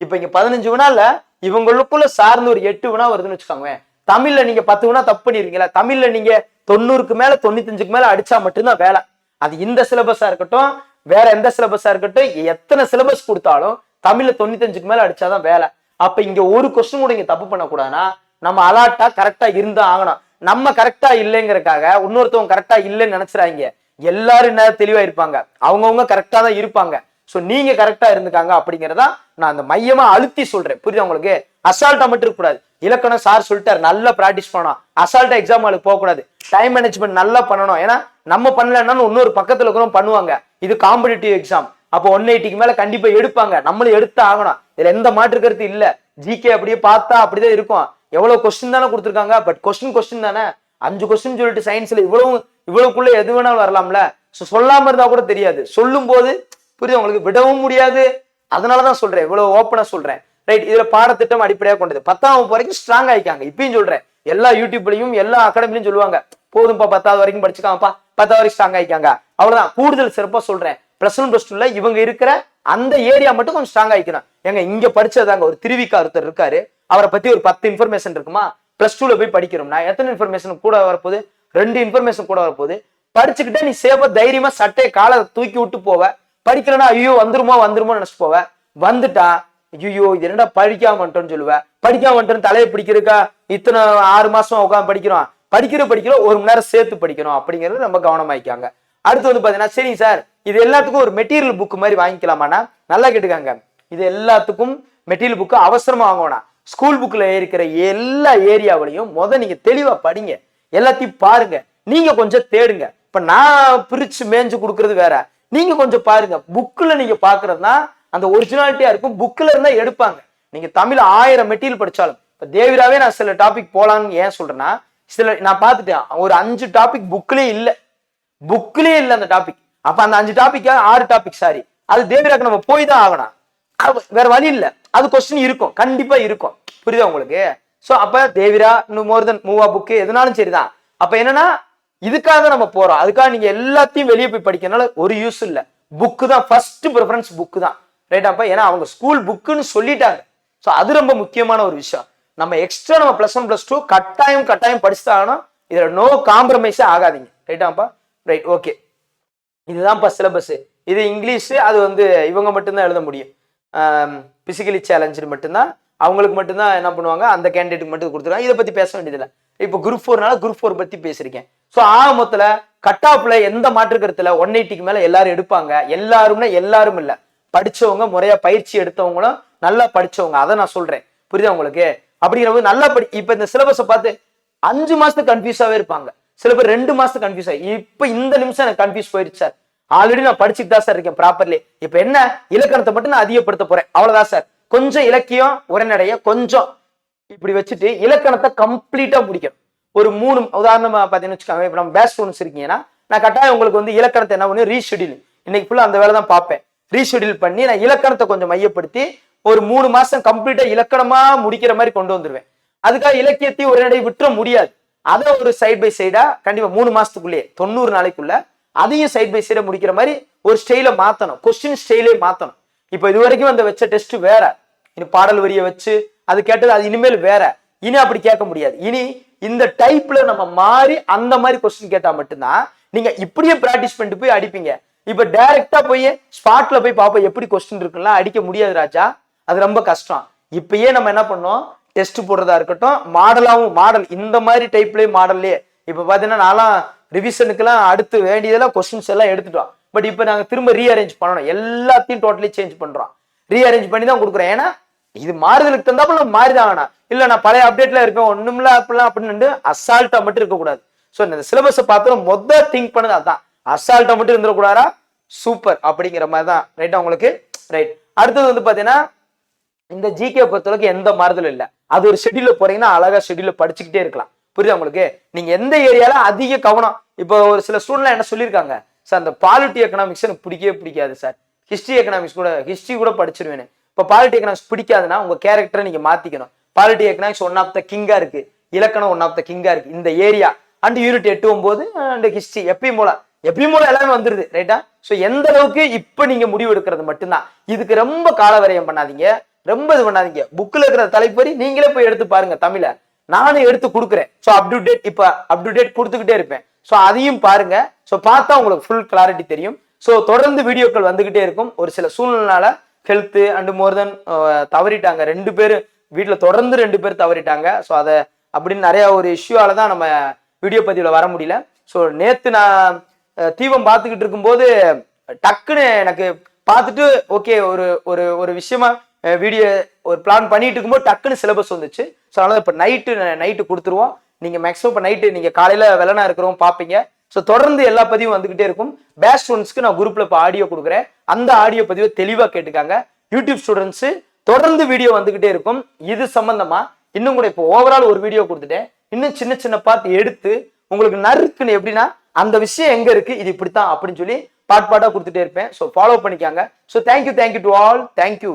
S1: இப்ப இங்க பதினஞ்சு வினால இவங்களுக்குள்ள சார்ந்து ஒரு எட்டு வினா வருதுன்னு வச்சுக்கோங்க தமிழ்ல நீங்க பத்து வினா தப்பு பண்ணிருக்கீங்களா? தமிழ்ல நீங்க தொண்ணூறுக்கு மேல தொண்ணூத்தஞ்சுக்கு மேல அடிச்சா மட்டும்தான் வேலை. அது இந்த சிலபஸா இருக்கட்டும் வேற எந்த சிலபஸா இருக்கட்டும் எத்தனை சிலபஸ் கொடுத்தாலும் தமிழ்ல தொண்ணூத்தஞ்சுக்கு மேல அடிச்சாதான் வேலை. அப்ப இங்க ஒரு கொஸ்டின் கூட இங்க தப்பு பண்ணக்கூடாதுன்னா நம்ம அலாட்டா கரெக்டா இருந்தா ஆகணும். நம்ம கரெக்டா இல்லைங்கிறக்காக இன்னொருத்தவங்க கரெக்டா இல்லைன்னு நினைச்சுறாங்க. எல்லாரும் என்ன தெளிவா இருப்பாங்க. அவங்கவுங்க கரெக்டா தான் இருப்பாங்க. ஸோ நீங்க கரெக்டா இருந்துக்காங்க அப்படிங்கிறதா நான் அந்த மையமா அழுத்தி சொல்றேன். புரியுது உங்களுக்கு? அசால்ட்டா மட்டும் இருக்கக்கூடாது. இலக்கணம் சார் சொல்லிட்டார். நல்லா ப்ராக்டிஸ் பண்ணணும். அசால்ட்டா எக்ஸாம் ஆளுக்கு போகக்கூடாது. டைம் மேனேஜ்மெண்ட் நல்லா பண்ணணும். ஏன்னா நம்ம பண்ணலன்னா இன்னொரு பக்கத்துல இருக்கிறவங்க பண்ணுவாங்க. இது காம்படிட்டிவ் எக்ஸாம் அப்போ ஒன் எயிட்டிக்கு மேல கண்டிப்பா எடுப்பாங்க. நம்மளும் எடுத்து ஆகணும். இதுல எந்த மாற்று கருத்து இல்ல. ஜிகே அப்படியே பார்த்தா அப்படிதான் இருக்கும். எவ்வளவு கொஸ்டின் தானே கொடுத்துருக்காங்க. பட் கொஸ்டின் கொஸ்டின் தானே. அஞ்சு கொஸ்டின் சொல்லிட்டு சயின்ஸ்ல இவ்வளவு இவ்வளவுக்குள்ள எது வேணாலும் வரலாம்ல. ஸோ சொல்லாம இருந்தா கூட தெரியாது. சொல்லும் போது புரியுது? உங்களுக்கு விடவும் முடியாது. அதனாலதான் சொல்றேன். இவ்வளவு ஓப்பனா சொல்றேன். ரைட் இதுல பாடத்திட்டம் அடிப்படையாக கொண்டது. பத்தாம் வகுப்பு வரைக்கும் ஸ்ட்ராங் ஆயிக்காங்க இப்பயும் சொல்றேன். எல்லா யூடியூப்லயும் எல்லா அகாடமிலையும் சொல்லுவாங்க. போதும்பா பத்தாவது வரைக்கும் படிச்சுக்காமப்பா பத்தாவது வரைக்கும் ஸ்ட்ராங் ஆயிக்காங்க அவ்வளவுதான். கூடுதல் சிறப்பா சொல்றேன். பிளஸ் ஒன் பிளஸ் டூல இவங்க இருக்கிற அந்த ஏரியா மட்டும் கொஞ்சம் ஸ்ட்ராங் ஆயிக்கணும் ஏங்க இங்க படிச்சதாங்க ஒரு திருவிக்கா ஒருத்தர் இருக்காரு. அவரை பத்தி ஒரு பத்து இன்ஃபர்மேஷன் இருக்குமா? பிளஸ் டூல போய் படிக்கிறோம்னா எத்தனை இன்ஃபர்மேஷன் கூட வரப்போகுது? ரெண்டு இன்ஃபர்மேஷன் கூட வரப்போகுது. படிச்சுக்கிட்டே நீ சேஃபா தைரியமா சட்டையை காலை தூக்கி விட்டு போவ. படிக்கலன்னா ஐயோ வந்துருமோ வந்துருமோ நினைச்சு போவேன். வந்துட்டா ஐயோ இது என்னடா படிக்காம வந்துட்டோம்னு சொல்லுவேன் படிக்காம வந்துட்டோன்னு தலையை பிடிக்கிறக்கா இத்தனை ஆறு மாசம் உட்காந்து படிக்கிறோம். படிக்கிற படிக்கிற ஒரு மணி நேரம் சேர்த்து படிக்கணும். அப்படிங்கிறது ரொம்ப கவனமாயிக்காங்க அடுத்து வந்து பாத்தீங்கன்னா சரிங்க சார். இது எல்லாத்துக்கும் ஒரு மெட்டீரியல் புக் மாதிரி வாங்கிக்கலாமாண்ணா? நல்லா கேட்டுக்காங்க. இது எல்லாத்துக்கும் மெட்டீரியல் புக்கு அவசரமா வாங்கணும் ஸ்கூல் புக்கில் இருக்கிற எல்லா ஏரியாவிலையும் முத நீங்கள் தெளிவாக படிங்க. எல்லாத்தையும் பாருங்க. நீங்கள் கொஞ்சம் தேடுங்க. இப்போ நான் பிரித்து மேய்ஞ்சு கொடுக்கறது வேற. நீங்க கொஞ்சம் பாருங்க. புக்ல நீங்க பாக்குறதுனா அந்த ஒரிஜினாலிட்டியா இருக்கும். புக்ல இருந்தா எடுப்பாங்க. நீங்க தமிழ் ஆயிரம் மெட்டீரியல் படிச்சாலும். இப்ப தேவிராவே நான் சில டாபிக் போலான்னு ஏன் சொல்றேன்னா சில நான் பார்த்துட்டேன். ஒரு அஞ்சு டாபிக் புக்லயே இல்ல. புக்லயே இல்ல அந்த டாபிக் அப்ப அந்த அஞ்சு டாபிக் ஆறு டாபிக் சாரி அது தேவிராக்கு நம்ம போய் தான் ஆகணும். வேற வழி இல்ல. அது கொஸ்டின் இருக்கும். கண்டிப்பா இருக்கும். புரியுதா உங்களுக்கு? சோ அப்ப தேவிரா இன்னும் மோர் தென் மூவா புக்கு எதுனாலும் சரிதான். அப்ப என்னன்னா இதுக்காக நம்ம போறோம். அதுக்காக நீங்க எல்லாத்தையும் வெளியே போய் படிக்கிறதுனால ஒரு யூஸ் இல்ல. புக்கு தான் ஃபர்ஸ்ட் ப்ரிஃபரன்ஸ் புக்கு தான். ரைட்டாப்பா ஏன்னா அவங்க ஸ்கூல் புக்குன்னு சொல்லிட்டாங்க. ஸோ அது ரொம்ப முக்கியமான ஒரு விஷயம். நம்ம எக்ஸ்ட்ரா நம்ம ப்ளஸ் ஒன் ப்ளஸ் டூ கட்டாயம் கட்டாயம் படிச்சுட்டாங்கன்னா இதுல நோ காம்ப்ரமைஸே ஆகாதீங்க. ரைட்டாப்பா ரைட் ஓகே இதுதான்ப்பா சிலபஸ் இது இங்கிலீஷ் அது வந்து இவங்க மட்டும்தான் எழுத முடியும். பிசிக்கலி சேலஞ்சு மட்டும்தான். அவங்களுக்கு மட்டும்தான் என்ன பண்ணுவாங்க? அந்த கேண்டிடேட்டுக்கு மட்டும் கொடுத்துருவாங்க. இதை பத்தி பேச வேண்டியதில்லை. இப்போ குரூப் ஃபோர்னால குரூப் ஃபோர் பத்தி பேசியிருக்கேன் ஸோ ஆக மொத்தத்தில் கட் ஆஃப்ல எந்த மாற்று கருத்துல ஒன் எயிட்டிக்கு மேல எல்லாரும் எடுப்பாங்க? எல்லாரும்னா எல்லாரும் இல்ல. படிச்சவங்க முறையா பயிற்சி எடுத்தவங்களும் நல்லா படிச்சவங்க. அதை நான் சொல்றேன். புரியுதா உங்களுக்கு? அப்படிங்கிறபோது நல்லா படி இப்ப இந்த சிலபஸை பார்த்து அஞ்சு மாசத்துக்கு கன்ஃபியூஸாவே இருப்பாங்க. சில பேர் ரெண்டு மாசத்துக்கு கன்ஃபியூஸ் ஆகி இப்ப இந்த நிமிஷம் எனக்கு கன்ஃபியூஸ் போயிடுச்சு சார். ஆல்ரெடி நான் படிச்சுட்டு தான் சார் இருக்கேன் ப்ராப்பர்லி இப்ப என்ன? இலக்கணத்தை மட்டும் நான் அதிகப்படுத்த போறேன். அவ்வளவுதான் சார். கொஞ்சம் இலக்கியம் உரைநடைய கொஞ்சம் இப்படி வச்சுட்டு இலக்கணத்தை கம்ப்ளீட்டா முடிக்கணும். ஒரு மூணு உதாரணமா பாத்தீங்கன்னு வச்சுக்கோங்க இப்ப நம்ம பேஸ்ட் ஸ்டூடெண்ட்ஸ் இருக்கீங்கன்னா நான் கட்டாயம் உங்களுக்கு வந்து இலக்கணத்தை என்ன பண்ணி ரீஷெடியூல் இன்னைக்கு ஃபுல்லா அந்த வேலை தான் பார்ப்பேன். ரீஷெடியூல் பண்ணி நான் இலக்கணத்தை கொஞ்சம் மையப்படுத்தி ஒரு மூணு மாசம் கம்ப்ளீட்டா இலக்கணமா முடிக்கிற மாதிரி கொண்டு வந்துருவேன். அதுக்காக இலக்கியத்தையும் ஒரு நடை விட்டுற முடியாது. அதை ஒரு சைட் பை சைடா கண்டிப்பா மூணு மாசத்துக்குள்ளேயே தொண்ணூறு நாளைக்குள்ள அதையும் சைட் பை சைடா முடிக்கிற மாதிரி ஒரு ஸ்டைல மாத்தணும். கொஸ்டின் ஸ்டைலே மாத்தணும். இப்போ இது வரைக்கும் அந்த வச்ச டெஸ்ட் வேற. இனி பாடல் வரியை வச்சு அது கேட்டது அது இனிமேல் வேற. இனி அப்படி கேட்க முடியாது. இனி இந்த டைப்ல நம்ம மாறி அந்த மாதிரி கொஸ்டின் கேட்டா மட்டும்தான் நீங்க இப்படியே பிராக்டிஸ் பண்ணிட்டு போய் அடிப்பீங்க. இப்ப டைரக்டா போய் ஸ்பாட்ல போய் பாப்போம் எப்படி கொஸ்டின் இருக்குன்னா அடிக்க முடியாது ராஜா. அது ரொம்ப கஷ்டம். இப்பயே நம்ம என்ன பண்ணோம்? டெஸ்ட் போடுறதா இருக்கட்டும் மாடலாவும் மாடல் இந்த மாதிரி டைப்லயே மாடல்லே இப்ப பாத்தீங்கன்னா நான்லாம் ரிவிஷனுக்குலாம் அடுத்து வேண்டியதெல்லாம் கொஸ்டின்ஸ் எல்லாம் எடுத்துட்டோம். பட் இப்போ நாங்க திரும்ப ரீஅரேஞ்ச் பண்ணணும். எல்லாத்தையும் டோட்டலி சேஞ்ச் பண்றோம். ரீஅரேஞ்ச் பண்ணி தான் கொடுக்குறோம். ஏன்னா இது மாறுதலுக்கு தந்தாப்புல நம்ம மாறிதான் வேணாம் இல்ல நான் பழைய அப்டேட்ல இருப்பேன் ஒண்ணுமில்ல அப்படிலாம் அப்படின்னு அசால்ட்டா மட்டும் இருக்கக்கூடாது. ஸோ இந்த சிலபஸை பார்த்தோம் மொத்த திங்க் பண்ணது அதான். அசால்ட்டா மட்டும் இருந்துடக்கூடாதா? சூப்பர் அப்படிங்கிற மாதிரி தான் ரைட்டா உங்களுக்கு? ரைட் அடுத்தது வந்து பாத்தீங்கன்னா இந்த ஜிகே பொறுத்தளவுக்கு எந்த மாறுதலும் இல்லை. அது ஒரு ஷெட்யூல்ல போறீங்கன்னா அழகா ஷெட்யூல்ல படிச்சுக்கிட்டே இருக்கலாம். புரியுதா உங்களுக்கு? நீங்க எந்த ஏரியால அதிக கவனம்? இப்போ ஒரு சில ஸ்டூடெண்ட் என்ன சொல்லியிருக்காங்க? சார் அந்த பாலிட்டி எக்கனாமிக்ஸ் எனக்கு பிடிக்கவே பிடிக்காது சார். ஹிஸ்ட்ரி எக்கனாமிக்ஸ் கூட ஹிஸ்ட்ரி கூட படிச்சிருவேன் இப்போ பாலிட்டி எக்கனாமிக்ஸ் பிடிக்காதுன்னா உங்க கேரக்டரை நீங்க மாத்திக்கணும். Polity economics one of the கிங்கா இருக்கு. இலக்கணம் ஒன் ஆஃப் த கிங்கா இருக்கு. இந்த ஏரியா அண்ட் யூனிட் எட்டு ஒம்பது அண்ட் ஹிஸ்ட்ரி எப்பயும் போல எப்பயும் போல எல்லாமே வந்துருது. ரைட்டா ஸோ எந்த அளவுக்கு இப்போ நீங்க முடிவு எடுக்கிறது மட்டும்தான். இதுக்கு ரொம்ப காலவரையம் பண்ணாதீங்க. ரொம்ப இது பண்ணாதீங்க. புக்கில் இருக்கிற தலைப்பறி நீங்களே போய் எடுத்து பாருங்க தமிழை. நானும் எடுத்து கொடுக்குறேன். ஸோ அப் டு டேட் இப்போ அப் டு டேட் கொடுத்துக்கிட்டே இருப்பேன். ஸோ அதையும் பாருங்க. ஸோ பார்த்தா உங்களுக்கு ஃபுல் கிளாரிட்டி தெரியும். ஸோ தொடர்ந்து வீடியோக்கள் வந்துகிட்டே இருக்கும். ஒரு சில சூழ்நிலை ஹெல்த்து அண்டு மோர் தென் தவறிட்டாங்க. ரெண்டு பேர் வீட்டில் தொடர்ந்து ரெண்டு பேர் தவறிட்டாங்க. ஸோ அதை அப்படின்னு நிறையா ஒரு இஷ்யூவால் தான் நம்ம வீடியோ பதிவில் வர முடியல. ஸோ நேற்று நான் தீபம் பார்த்துக்கிட்டு இருக்கும்போது டக்குன்னு எனக்கு பார்த்துட்டு ஓகே ஒரு ஒரு ஒரு விஷயமா வீடியோ ஒரு பிளான் பண்ணிட்டு இருக்கும்போது டக்குன்னு சிலபஸ் வந்துச்சு. ஸோ அதனால் இப்போ நைட்டு நைட்டு கொடுத்துருவோம். நீங்கள் மேக்ஸிமம் இப்போ நைட்டு நீங்கள் காலையில் வெள்ளனா இருக்கிறவங்க பார்ப்பீங்க. ஸோ தொடர்ந்து எல்லா பதிவும் வந்துகிட்டே இருக்கும். பேஸ்ட் ஸ்டூடெண்ட்ஸ்க்கு நான் குரூப்ல இப்போ ஆடியோ கொடுக்குறேன். அந்த ஆடியோ பதிவை தெளிவாக கேட்டுக்காங்க. யூடியூப் ஸ்டூடெண்ட்ஸ் தொடர்ந்து வீடியோ வந்துகிட்டே இருக்கும். இது சம்பந்தமா இன்னும் கூட இப்போ ஓவரால் ஒரு வீடியோ கொடுத்துட்டேன். இன்னும் சின்ன சின்ன பார்த்து எடுத்து உங்களுக்கு நறுக்குன்னு எப்படின்னா அந்த விஷயம் எங்க இருக்கு இது இப்படித்தான் அப்படின்னு சொல்லி பாட் பாட்டா கொடுத்துட்டே இருப்பேன். ஸோ ஃபாலோ பண்ணிக்காங்க. So thank you thank you to all thank you